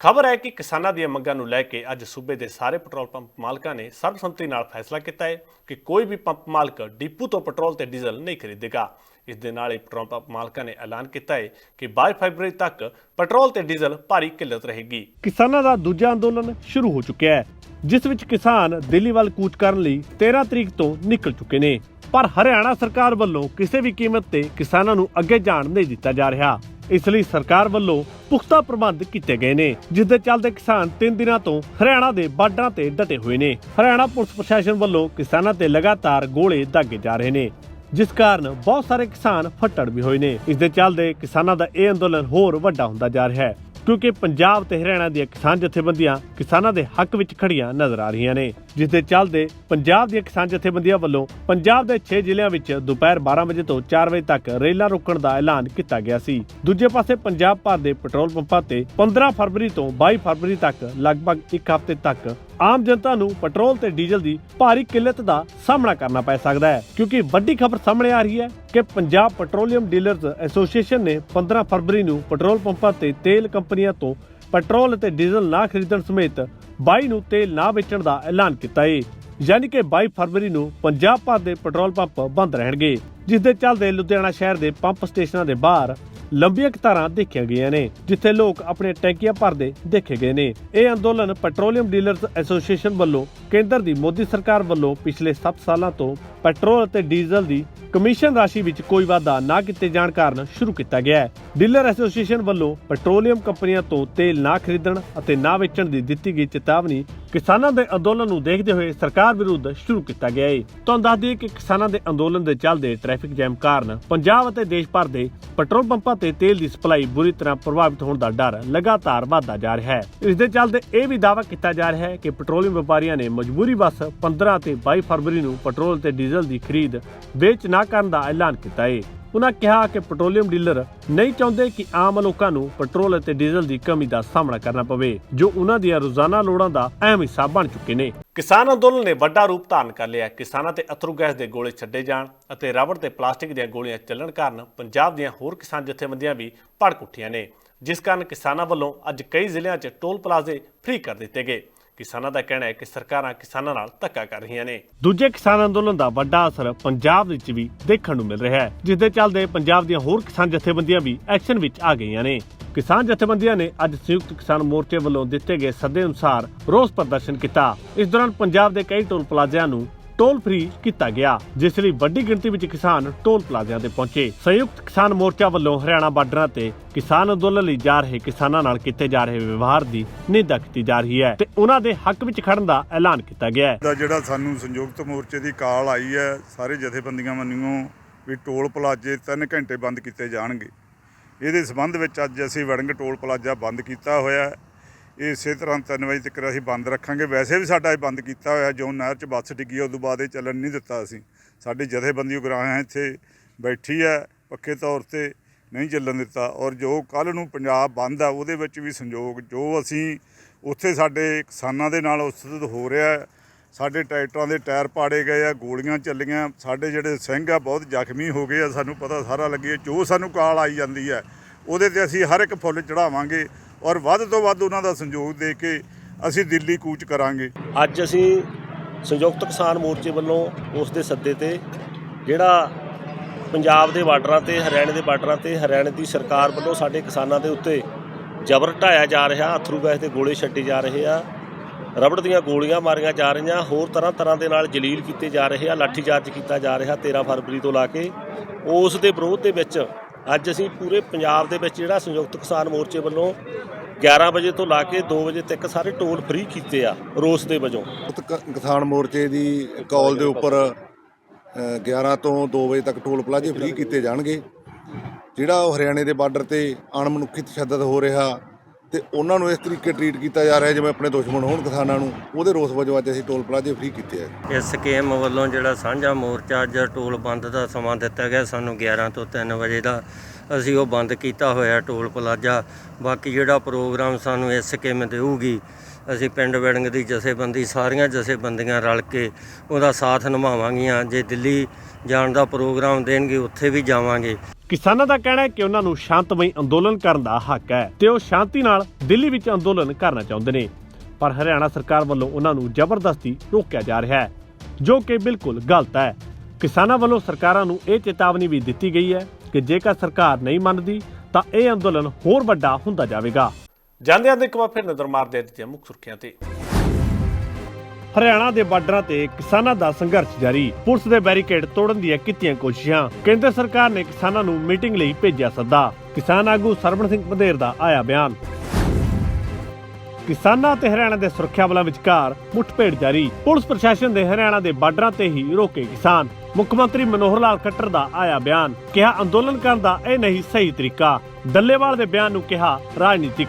ਖਬਰ ਹੈ ਕਿ ਕਿਸਾਨਾਂ ਦੀਆਂ ਮੰਗਾਂ ਨੂੰ ਲੈ ਕੇ ਅੱਜ ਸੂਬੇ ਦੇ ਸਾਰੇ ਪੈਟਰੋਲ ਪੰਪ ਮਾਲਕਾਂ ਨੇ ਸਰਬਸੰਮਤੀ ਨਾਲ ਫੈਸਲਾ ਕੀਤਾ ਹੈ ਕਿ ਕੋਈ ਵੀ ਪੰਪ ਮਾਲਕ ਡਿਪੂ ਤੋਂ ਪੈਟਰੋਲ ਤੇ ਡੀਜ਼ਲ ਨਹੀਂ ਖਰੀਦੇਗਾ। ਇਸ ਦੇ ਨਾਲ ਹੀ ਪੈਟਰੋਲ ਪੰਪ ਮਾਲਕਾਂ ਨੇ ਐਲਾਨ ਕੀਤਾ ਹੈ ਕਿ 22 ਫਰਵਰੀ ਤੱਕ ਪੈਟਰੋਲ ਤੇ ਡੀਜ਼ਲ ਭਾਰੀ ਕਿੱਲਤ ਰਹੇਗੀ। ਕਿਸਾਨਾਂ ਦਾ ਦੂਜਾ ਅੰਦੋਲਨ ਸ਼ੁਰੂ ਹੋ ਚੁੱਕਿਆ ਹੈ, ਜਿਸ ਵਿੱਚ ਕਿਸਾਨ ਦਿੱਲੀ ਵੱਲ ਕੂਚ ਕਰਨ ਲਈ 13 ਤਰੀਕ ਤੋਂ ਨਿਕਲ ਚੁੱਕੇ ਨੇ। ਪਰ ਹਰਿਆਣਾ ਸਰਕਾਰ ਵੱਲੋਂ ਕਿਸੇ ਵੀ ਕੀਮਤ ਤੇ ਕਿਸਾਨਾਂ ਨੂੰ ਅੱਗੇ ਜਾਣ ਨਹੀਂ ਦਿੱਤਾ ਜਾ ਰਿਹਾ। ਇਸ ਲਈ ਸਰਕਾਰ ਵੱਲੋਂ ਪੁਖਤਾ ਪ੍ਰਬੰਧ ਕੀਤੇ ਗਏ ਨੇ, ਜਿਸ ਦੇ ਚੱਲਦੇ ਕਿਸਾਨ 3 ਦਿਨਾਂ ਤੋਂ ਹਰਿਆਣਾ ਦੇ ਬਾਰਡਰਾਂ ਤੇ ਡਟੇ ਹੋਏ ਨੇ। ਹਰਿਆਣਾ ਪੁਲਿਸ ਪ੍ਰਸ਼ਾਸਨ ਵੱਲੋਂ ਕਿਸਾਨਾਂ ਤੇ ਲਗਾਤਾਰ ਗੋਲੇ ਦਾਗੇ ਜਾ ਰਹੇ ਨੇ। ਜਿਸ ਕਾਰਨ ਬਹੁਤ ਸਾਰੇ ਕਿਸਾਨ ਫੱਟੜ ਵੀ ਹੋਏ ਨੇ। ਇਸ ਦੇ ਚੱਲਦੇ ਕਿਸਾਨਾਂ ਦਾ ਇਹ ਅੰਦੋਲਨ ਹੋਰ ਵੱਡਾ ਹੁੰਦਾ ਜਾ ਰਿਹਾ ਹੈ, ਕਿਉਂਕਿ ਪੰਜਾਬ ਤੇ ਹਰਿਆਣਾ ਦੀਆਂ ਕਿਸਾਨ ਜਥੇਬੰਦੀਆਂ ਕਿਸਾਨਾਂ ਦੇ ਹੱਕ ਵਿੱਚ ਖੜੀਆਂ ਨਜ਼ਰ ਆ ਰਹੀਆਂ ਨੇ। ਜਿਸ ਦੇ ਚੱਲਦੇ ਪੰਜਾਬ ਦੀਆਂ ਕਿਸਾਨ ਜਥੇਬੰਦੀਆਂ ਵੱਲੋਂ ਪੰਜਾਬ ਦੇ 6 ਜ਼ਿਲ੍ਹਿਆਂ ਵਿੱਚ ਦੁਪਹਿਰ 12 ਵਜੇ ਤੋਂ 4 ਵਜੇ ਤੱਕ ਰੇਲਾਂ ਰੋਕਣ ਦਾ ਐਲਾਨ ਕੀਤਾ ਗਿਆ ਸੀ। ਦੂਜੇ ਪਾਸੇ ਪੰਜਾਬ ਭਰ ਦੇ ਪੈਟਰੋਲ ਪੰਪਾਂ ਤੇ 15 ਫਰਵਰੀ ਤੋਂ 22 ਫਰਵਰੀ ਤੱਕ, ਲਗਭਗ ਇੱਕ ਹਫ਼ਤੇ ਤੱਕ ਆਮ ਜਨਤਾ ਨੂੰ ਪੈਟਰੋਲ ਤੇ ਡੀਜ਼ਲ ਦੀ ਭਾਰੀ ਕਿੱਲਤ ਦਾ ਸਾਹਮਣਾ ਕਰਨਾ ਪੈ ਸਕਦਾ ਹੈ, ਕਿਉਂਕਿ ਵੱਡੀ ਖਬਰ ਸਾਹਮਣੇ ਆ ਰਹੀ ਹੈ ਕਿ ਪੰਜਾਬ ਪੈਟਰੋਲੀਅਮ ਡੀਲਰਜ਼ ਐਸੋਸੀਏਸ਼ਨ ਨੇ 15 ਫਰਵਰੀ ਨੂੰ ਪੈਟਰੋਲ ਪੰਪਾਂ ਤੇ ਤੇਲ ਕੰਪਨੀਆਂ ਤੋਂ ਪੈਟਰੋਲ ਅਤੇ ਡੀਜ਼ਲ ਨਾ ਖਰੀਦਣ ਸਮੇਤ 22 ਨੂੰ ਤੇਲ ਨਾ ਵੇਚਣ ਦਾ ਐਲਾਨ ਕੀਤਾ ਹੈ ਯਾਨੀ ਕਿ 22 ਫਰਵਰੀ ਨੂੰ ਪੰਜਾਬ ਭਰ ਦੇ ਪੈਟਰੋਲ ਪੰਪ ਬੰਦ ਰਹਿਣਗੇ। ਜਿਸ ਦੇ ਚੱਲਦੇ ਲੁਧਿਆਣਾ ਸ਼ਹਿਰ ਦੇ ਪੰਪ ਸਟੇਸ਼ਨਾਂ ਦੇ ਬਾਹਰ ਲੰਬੀਆਂ ਕਤਾਰਾਂ ਦੇਖੀਆਂ ਗਈਆਂ ਨੇ, ਜਿੱਥੇ ਲੋਕ ਆਪਣੇ ਟੈਂਕੀਆਂ ਭਰਦੇ ਦੇਖੇ ਗਏ ਨੇ। ਇਹ ਅੰਦੋਲਨ ਪੈਟਰੋਲੀਅਮ ਡੀਲਰਜ਼ ਐਸੋਸੀਏਸ਼ਨ ਵੱਲੋਂ ਕੇਂਦਰ ਦੀ ਮੋਦੀ ਸਰਕਾਰ ਵੱਲੋਂ ਪਿਛਲੇ 7 ਸਾਲਾਂ ਤੋਂ ਪੈਟਰੋਲ ਅਤੇ ਡੀਜ਼ਲ ਦੀ ਕਮਿਸ਼ਨ ਰਾਸ਼ੀ ਵਿੱਚ ਕੋਈ ਵਾਧਾ ਨਾ ਕੀਤੇ ਜਾਣ ਕਾਰਨ ਸ਼ੁਰੂ ਕੀਤਾ ਗਿਆ ਹੈ। ਡੀਲਰ ਐਸੋਸੀਏਸ਼ਨ ਵੱਲੋਂ ਪੈਟਰੋਲੀਅਮ ਕੰਪਨੀਆਂ ਤੋਂ ਤੇਲ ਨਾ ਖਰੀਦਣ ਅਤੇ ਨਾ ਵੇਚਣ ਦੀ ਦਿੱਤੀ ਗਈ ਚੇਤਾਵਨੀ ਕਿਸਾਨਾਂ ਦੇ ਅੰਦੋਲਨ ਨੂੰ ਦੇਖਦੇ ਹੋਏ ਸਰਕਾਰ ਵਿਰੁੱਧ ਸ਼ੁਰੂ ਕੀਤਾ ਗਿਆ ਹੈ ਤੁਹਾਨੂੰ ਦੱਸ ਦਈਏ ਕਿ ਕਿਸਾਨਾਂ ਦੇ ਅੰਦੋਲਨ ਦੇ ਚੱਲਦੇ ਟ੍ਰੈਫਿਕ ਜੈਮ ਕਾਰਨ ਪੰਜਾਬ ਅਤੇ ਦੇਸ਼ ਭਰ ਦੇ ਪੈਟਰੋਲ ਪੰਪਾਂ ਤੇ ਤੇਲ ਦੀ ਸਪਲਾਈ ਬੁਰੀ ਤਰ੍ਹਾਂ ਪ੍ਰਭਾਵਿਤ ਹੋਣ ਦਾ ਡਰ ਲਗਾਤਾਰ ਵਧਦਾ ਜਾ ਰਿਹਾ ਹੈ। ਇਸ ਦੇ ਚੱਲਦੇ ਇਹ ਵੀ ਦਾਅਵਾ ਕੀਤਾ ਜਾ ਰਿਹਾ ਹੈ ਕਿ ਪੈਟਰੋਲੀਅਮ ਵਪਾਰੀਆਂ ਨੇ ਮਜਬੂਰੀ ਵਸ 15 ਤੇ 22 ਫਰਵਰੀ ਨੂੰ ਪੈਟਰੋਲ ਤੇ ਡੀਜ਼ਲ ਦੀ ਖਰੀਦ ਵੇਚ ਨਾ ਕਰਨ ਦਾ ਐਲਾਨ ਕੀਤਾ ਹੈ। ਉਹਨਾਂ ਕਿਹਾ ਕਿ ਪੈਟਰੋਲੀਅਮ ਡੀਲਰ ਨਹੀਂ ਚਾਹੁੰਦੇ ਕਿ ਆਮ ਲੋਕਾਂ ਨੂੰ ਪੈਟਰੋਲ ਅਤੇ ਡੀਜ਼ਲ ਦੀ ਕਮੀ ਦਾ ਸਾਹਮਣਾ ਕਰਨਾ ਪਵੇ, ਜੋ ਉਹਨਾਂ ਦੀਆਂ ਰੋਜ਼ਾਨਾ ਲੋੜਾਂ ਦਾ ਅਹਿਮ ਹਿੱਸਾ ਬਣ ਚੁੱਕੇ ਨੇ। ਕਿਸਾਨ ਅੰਦੋਲਨ ਨੇ ਵੱਡਾ ਰੂਪ ਧਾਰਨ ਕਰ ਲਿਆ। ਕਿਸਾਨਾਂ ਤੇ ਅਥਰੂ ਗੈਸ ਦੇ ਗੋਲੇ ਛੱਡੇ ਜਾਣ ਅਤੇ ਰਬੜ ਤੇ ਪਲਾਸਟਿਕ ਦੀਆਂ ਗੋਲੀਆਂ ਚੱਲਣ ਕਾਰਨ ਪੰਜਾਬ ਦੀਆਂ ਹੋਰ ਕਿਸਾਨ ਜਥੇਬੰਦੀਆਂ ਵੀ ਭੜਕ ਉੱਠੀਆਂ ਨੇ, ਜਿਸ ਕਾਰਨ ਕਿਸਾਨਾਂ ਵੱਲੋਂ ਅੱਜ ਕਈ ਜ਼ਿਲ੍ਹਿਆਂ 'ਚ ਟੋਲ ਪਲਾਜ਼ੇ ਫ੍ਰੀ ਕਰ ਦਿੱਤੇ ਗਏ। ਕਿਸਾਨਾਂ ਦਾ ਕਹਿਣਾ ਹੈ ਕਿ ਸਰਕਾਰਾਂ ਕਿਸਾਨਾਂ ਨਾਲ ਧੱਕਾ ਕਰ ਰਹੀਆਂ ਨੇ। ਦੂਜੇ ਕਿਸਾਨ ਅੰਦੋਲਨ ਦਾ ਵੱਡਾ ਅਸਰ ਪੰਜਾਬ ਵਿੱਚ ਵੀ ਦੇਖਣ ਨੂੰ ਮਿਲ ਰਿਹਾ ਹੈ, ਜਿਸ ਦੇ ਚੱਲਦੇ ਪੰਜਾਬ ਦੀਆਂ ਹੋਰ ਕਿਸਾਨ ਜਥੇਬੰਦੀਆਂ ਵੀ ਐਕਸ਼ਨ ਵਿੱਚ ਆ ਗਈਆਂ ਨੇ। ਕਿਸਾਨ ਜਥੇਬੰਦੀਆਂ ਨੇ ਅੱਜ ਸੰਯੁਕਤ ਕਿਸਾਨ ਮੋਰਚੇ ਵੱਲੋਂ ਦਿੱਤੇ ਗਏ ਸੱਦੇ ਅਨੁਸਾਰ ਰੋਸ ਪ੍ਰਦਰਸ਼ਨ ਕੀਤਾ। ਇਸ ਦੌਰਾਨ ਪੰਜਾਬ ਦੇ ਕਈ ਟੋਲ ਪਲਾਜ਼ਿਆਂ ਨੂੰ ਟੋਲ ਫ੍ਰੀ ਕੀਤਾ ਗਿਆ, ਜਿਸ ਲਈ ਵੱਡੀ ਗਿਣਤੀ ਵਿੱਚ ਕਿਸਾਨ ਟੋਲ ਪਲਾਜ਼ਿਆਂ ਤੇ ਪਹੁੰਚੇ। ਸੰਯੁਕਤ ਕਿਸਾਨ ਮੋਰਚਾ ਵੱਲੋਂ ਹਰਿਆਣਾ ਬਾਰਡਰਾਂ ਤੇ ਕਿਸਾਨ ਅੰਦੋਲਨ ਲਈ ਜਾ ਰਹੇ ਕਿਸਾਨਾਂ ਨਾਲ ਕੀਤੇ ਜਾ ਰਹੇ ਵਿਵਹਾਰ ਦੀ ਨਿੰਦਾ ਕੀਤੀ ਜਾ ਰਹੀ ਹੈ ਤੇ ਉਹਨਾਂ ਦੇ ਹੱਕ ਵਿੱਚ ਖੜਨ ਦਾ ਐਲਾਨ ਕੀਤਾ ਗਿਆ ਹੈ। ਦਾ ਜਿਹੜਾ ਸਾਨੂੰ ਸੰਯੁਕਤ ਮੋਰਚੇ ਦੀ ਕਾਲ ਆਈ ਹੈ, ਸਾਰੇ ਜਥੇਬੰਦੀਆਂ ਵੱਲੋਂ ਵੀ ਟੋਲ ਪਲਾਜ਼ੇ 3 ਘੰਟੇ ਬੰਦ ਕੀਤੇ ਜਾਣਗੇ। ਇਹਦੇ ਸਬੰਧ ਵਿੱਚ ਅੱਜ ਅਸੀਂ ਵੜਿੰਗ ਟੋਲ ਪਲਾਜ਼ਾ ਬੰਦ ਕੀਤਾ ਹੋਇਆ ਹੈ। ਇਸੇ ਤਰ੍ਹਾਂ 3 ਵਜੇ ਤੱਕ ਅਸੀਂ ਬੰਦ ਰੱਖਾਂਗੇ। ਵੈਸੇ ਵੀ ਸਾਡਾ ਇਹ ਬੰਦ ਕੀਤਾ ਹੋਇਆ, ਜੋ ਨਹਿਰ 'ਚ ਬੱਸ ਡਿੱਗੀ ਉਸ ਤੋਂ ਬਾਅਦ ਇਹ ਚੱਲਣ ਨਹੀਂ ਦਿੱਤਾ ਅਸੀਂ। ਸਾਡੀ ਜਥੇਬੰਦੀ ਉਗਰਾਹਾਂ ਇੱਥੇ ਬੈਠੀ ਹੈ, ਪੱਕੇ ਤੌਰ ਤੇ ਨਹੀਂ ਚੱਲਣ ਦਿੱਤਾ। ਔਰ ਜੋ ਕੱਲ ਨੂੰ ਪੰਜਾਬ ਬੰਦ ਆ, ਉਹਦੇ ਵਿੱਚ ਵੀ ਸੰਯੋਗ, ਜੋ ਅਸੀਂ ਉੱਥੇ ਸਾਡੇ ਕਿਸਾਨਾਂ ਦੇ ਨਾਲ ਉਸਤਤ ਹੋ ਰਿਹਾ ਸਾਡੇ ਟਰੈਕਟਰਾਂ ਦੇ ਟਾਇਰ ਪਾੜੇ ਗਏ ਆ, ਗੋਲੀਆਂ ਚੱਲੀਆਂ, ਸਾਡੇ ਜਿਹੜੇ ਸਿੰਘ ਆ, ਬਹੁਤ ਜ਼ਖਮੀ ਹੋ ਗਏ ਆ, ਸਾਨੂੰ ਪਤਾ ਸਾਰਾ ਲੱਗੇ, ਜੋ ਸਾਨੂੰ ਕਾਲ ਆਈ ਜਾਂਦੀ ਹੈ, ਉਹਦੇ ਤੇ ਅਸੀਂ ਹਰ ਇੱਕ ਫੁੱਲ ਚੜਾਵਾਂਗੇ ਔਰ ਵੱਧ ਤੋਂ ਵੱਧ ਉਹਨਾਂ ਦਾ ਸੰਯੋਗ ਦੇ ਕੇ ਅਸੀਂ ਦਿੱਲੀ ਕੂਚ ਕਰਾਂਗੇ। ਅੱਜ ਅਸੀਂ ਸੰਯੁਕਤ ਕਿਸਾਨ ਮੋਰਚੇ ਵੱਲੋਂ ਉਸ ਦੇ ਸੱਦੇ ਤੇ ਜਿਹੜਾ ਪੰਜਾਬ ਦੇ ਬਾਰਡਰਾਂ ਤੇ, ਹਰਿਆਣੇ ਦੇ ਬਾਰਡਰਾਂ ਤੇ, ਹਰਿਆਣੇ ਦੀ ਸਰਕਾਰ ਵੱਲੋਂ ਸਾਡੇ ਕਿਸਾਨਾਂ ਦੇ ਉੱਤੇ ਜ਼ਬਰ ਢਾਇਆ ਜਾ ਰਿਹਾ, ਅਥਰੂ ਗੈਸ ਦੇ ਗੋਲੇ ਛੱਡੇ ਜਾ ਰਹੇ ਆ, ਰਬੜ ਦੀਆਂ ਗੋਲੀਆਂ ਮਾਰੀਆਂ ਜਾ ਰਹੀਆਂ, ਹੋਰ ਤਰ੍ਹਾਂ ਤਰ੍ਹਾਂ ਦੇ ਨਾਲ ਜਲੀਲ ਕੀਤੇ ਜਾ ਰਹੇ ਆ, ਲਾਠੀਚਾਰਜ ਕੀਤਾ ਜਾ ਰਿਹਾ 13 ਫਰਵਰੀ ਤੋਂ ਲਾ ਕੇ। ਉਸ ਦੇ ਵਿਰੋਧ ਦੇ ਵਿੱਚ ਅੱਜ ਅਸੀਂ ਪੂਰੇ ਪੰਜਾਬ ਦੇ ਵਿੱਚ ਜਿਹੜਾ ਸੰਯੁਕਤ ਕਿਸਾਨ ਮੋਰਚੇ ਵੱਲੋਂ 11 ਵਜੇ ਤੋਂ ਲਾ ਕੇ 2 ਵਜੇ ਤੱਕ ਸਾਰੇ ਟੋਲ ਫ੍ਰੀ ਕੀਤੇ ਆ ਰੋਸ ਦੇ ਵਜੋਂ। ਸੰਯੁਕਤ ਕ- ਕਿਸਾਨ ਮੋਰਚੇ ਦੀ ਕਾਲ ਦੇ ਉੱਪਰ ਅ, 11 ਤੋਂ 2 ਵਜੇ ਤੱਕ ਟੋਲ ਪਲਾਜ਼ੇ ਫ੍ਰੀ ਕੀਤੇ ਜਾਣਗੇ। ਜਿਹੜਾ ਉਹ ਹਰਿਆਣੇ ਦੇ ਬਾਰਡਰ ਤੇ ਅਣਮਨੁੱਖੀ ਤਸ਼ੱਦਦ ਹੋ ਰਿਹਾ ਤੇ ਉਹਨਾਂ ਨੂੰ ਇਸ ਤਰੀਕੇ ਟਰੀਟ ਕੀਤਾ ਜਾ ਰਿਹਾ ਜਿਵੇਂ ਆਪਣੇ ਦੁਸ਼ਮਣ ਹੋਣ ਕਿਸਾਨਾਂ ਨੂੰ, ਉਹਦੇ ਰੋਸ ਵਜੋਂ ਅੱਜ ਅਸੀਂ ਟੋਲ ਪਲਾਜ਼ੇ ਫ੍ਰੀ ਕੀਤੇ ਆ। ਇਸ ਸਕੀਮ ਵੱਲੋਂ ਜਿਹੜਾ ਸਾਂਝਾ ਮੋਰਚਾ, ਅੱਜ ਟੋਲ ਬੰਦ ਦਾ ਸਮਾਂ ਦਿੱਤਾ ਗਿਆ ਸਾਨੂੰ 11 ਤੋਂ 3 ਵਜੇ ਦਾ। ਅਸੀਂ ਉਹ ਬੰਦ ਕੀਤਾ ਹੋਇਆ ਟੋਲ ਪਲਾਜ਼ਾ, ਬਾਕੀ ਜਿਹੜਾ ਪ੍ਰੋਗਰਾਮ ਸਾਨੂੰ ਇਸ ਸਕੀਮ ਦੇਊਗੀ, ਅਸੀਂ ਪਿੰਡ ਵੜਿੰਗ ਦੀ ਜਥੇਬੰਦੀ, ਸਾਰੀਆਂ ਜਥੇਬੰਦੀਆਂ ਰਲ ਕੇ ਉਹਦਾ ਸਾਥ ਨਿਭਾਵਾਂਗੀਆਂ। ਜੇ ਦਿੱਲੀ ਜਾਣ ਦਾ ਪ੍ਰੋਗਰਾਮ ਦੇਣਗੇ, ਉੱਥੇ ਵੀ ਜਾਵਾਂਗੇ। ਕਿਸਾਨਾਂ ਦਾ ਕਹਿਣਾ ਹੈ ਕਿ ਉਹਨਾਂ ਨੂੰ ਸ਼ਾਂਤਮਈ ਅੰਦੋਲਨ ਕਰਨ ਦਾ ਹੱਕ ਹੈ ਤੇ ਉਹ ਸ਼ਾਂਤੀ ਨਾਲ ਦਿੱਲੀ ਵਿੱਚ ਅੰਦੋਲਨ ਕਰਨਾ ਚਾਹੁੰਦੇ ਨੇ। ਪਰ ਹਰਿਆਣਾ ਸਰਕਾਰ ਵੱਲੋਂ ਉਹਨਾਂ ਨੂੰ ਜ਼ਬਰਦਸਤੀ ਰੋਕਿਆ ਜਾ ਰਿਹਾ ਹੈ, ਜੋ ਕਿ ਬਿਲਕੁਲ ਗਲਤ ਹੈ। ਕਿਸਾਨਾਂ ਵੱਲੋਂ ਸਰਕਾਰਾਂ ਨੂੰ ਇਹ ਚੇਤਾਵਨੀ ਵੀ ਦਿੱਤੀ ਗਈ ਹੈ ਕਿ ਜੇਕਰ ਸਰਕਾਰ ਨਹੀਂ ਮੰਨਦੀ, ਤਾਂ ਇਹ ਅੰਦੋਲਨ ਹੋਰ ਵੱਡਾ ਹੁੰਦਾ ਜਾਵੇਗਾ। ਜਾਂਦੇ ਜਾਂਦੇ ਇੱਕ ਵਾਰ ਫਿਰ ਨਜ਼ਰ ਮਾਰਦੇ ਹਾਂ ਮੁੱਖ ਸੁਰਖੀਆਂ ਤੇ। ਹਰਿਆਣਾ ਦੇ ਬਾਰਡਰਾਂ ਤੇ ਕਿਸਾਨਾਂ ਦਾ ਸੰਘਰਸ਼ ਜਾਰੀ। ਪੁਲਿਸ ਦੇ ਬੈਰੀਕੇਡ ਤੋੜਨ ਦੀਆਂ ਕੀਤੀਆਂ ਕੋਸ਼ਿਸ਼ਾਂ। ਕੇਂਦਰ ਸਰਕਾਰ ਨੇ ਕਿਸਾਨਾਂ ਨੂੰ ਮੀਟਿੰਗ ਲਈ ਭੇਜਿਆ ਸੱਦਾ। ਕਿਸਾਨ ਆਗੂ ਸਰਵਣ ਸਿੰਘ ਪੰਧੇਰ ਦਾ ਆਇਆ ਬਿਆਨ। ਕਿਸਾਨਾਂ ਤੇ ਹਰਿਆਣਾ ਦੇ ਸੁਰੱਖਿਆ ਬਲਾਂ ਵਿਚਕਾਰ ਮੁੱਠਭੇੜ ਜਾਰੀ। ਪੁਲਿਸ ਪ੍ਰਸ਼ਾਸਨ ਦੇ ਹਰਿਆਣਾ ਦੇ ਬਾਰਡਰਾਂ ਤੇ ਹੀ ਰੋਕੇ ਕਿਸਾਨ। ਮੁੱਖ ਮੰਤਰੀ ਮਨੋਹਰ ਲਾਲ ਖੱਟਰ ਦਾ ਆਇਆ ਬਿਆਨ। ਕਿਹਾ, ਅੰਦੋਲਨ ਕਰਨ ਦਾ ਇਹ ਨਹੀਂ ਸਹੀ ਤਰੀਕਾ। ਡੱਲੇਵਾਲ ਦੇ ਬਿਆਨ ਨੂੰ ਕਿਹਾ, ਰਾਜਨੀਤਿਕ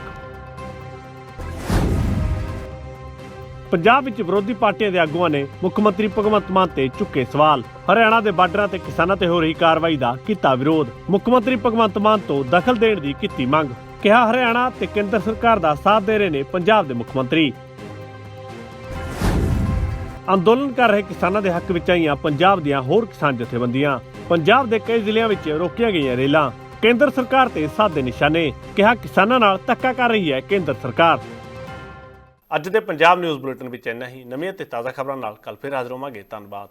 ਪੰਜਾਬ ਵਿੱਚ ਵਿਰੋਧੀ ਪਾਰਟੀਆਂ ਦੇ ਆਗੂਆਂ ਨੇ ਮੁੱਖ ਮੰਤਰੀ ਭਗਵੰਤ ਮਾਨ ਤੇ ਚੁੱਕੇ ਸਵਾਲ। ਹਰਿਆਣਾ ਦੇ ਬਾਰਡਰਾਂ ਤੇ ਕਿਸਾਨਾਂ ਤੇ ਹੋ ਰਹੀ ਕਾਰਵਾਈ ਦਾ ਕੀਤਾ ਵਿਰੋਧ। ਮੁੱਖ ਮੰਤਰੀ ਭਗਵੰਤ ਮਾਨ ਤੋਂ ਦਖਲ ਦੇਣ ਦੀ ਕੀਤੀ ਮੰਗ, ਕਿਹਾ ਹਰਿਆਣਾ ਤੇ ਕੇਂਦਰ ਸਰਕਾਰ ਦਾ ਸਾਥ ਦੇ ਰਹੇ ਨੇ ਪੰਜਾਬ ਦੇ ਮੁੱਖ ਮੰਤਰੀ। ਅੰਦੋਲਨ ਕਰ ਰਹੇ ਕਿਸਾਨਾਂ ਦੇ ਹੱਕ ਵਿੱਚ ਆਈਆਂ ਪੰਜਾਬ ਦੀਆਂ ਹੋਰ ਕਿਸਾਨ ਜਥੇਬੰਦੀਆਂ। ਪੰਜਾਬ ਦੇ ਕਈ ਜ਼ਿਲ੍ਹਿਆਂ ਵਿੱਚ ਰੋਕੀਆਂ ਗਈਆਂ ਰੇਲਾਂ। ਕੇਂਦਰ ਸਰਕਾਰ ਤੇ ਸਾਦੇ ਨਿਸ਼ਾਨੇ, ਕਿਹਾ ਕਿਸਾਨਾਂ ਨਾਲ ਧੱਕਾ ਕਰ ਰਹੀ ਹੈ ਕੇਂਦਰ ਸਰਕਾਰ। ਅੱਜ ਦੇ ਪੰਜਾਬ ਨਿਊਜ਼ ਬੁਲੇਟਿਨ ਵਿੱਚ ਇੰਨਾ ਹੀ। ਨਵੀਆਂ ਤੇ ਤਾਜ਼ਾ ਖਬਰਾਂ ਨਾਲ ਕੱਲ ਫਿਰ ਹਾਜ਼ਰ ਹੋਵਾਂਗੇ। ਧੰਨਵਾਦ।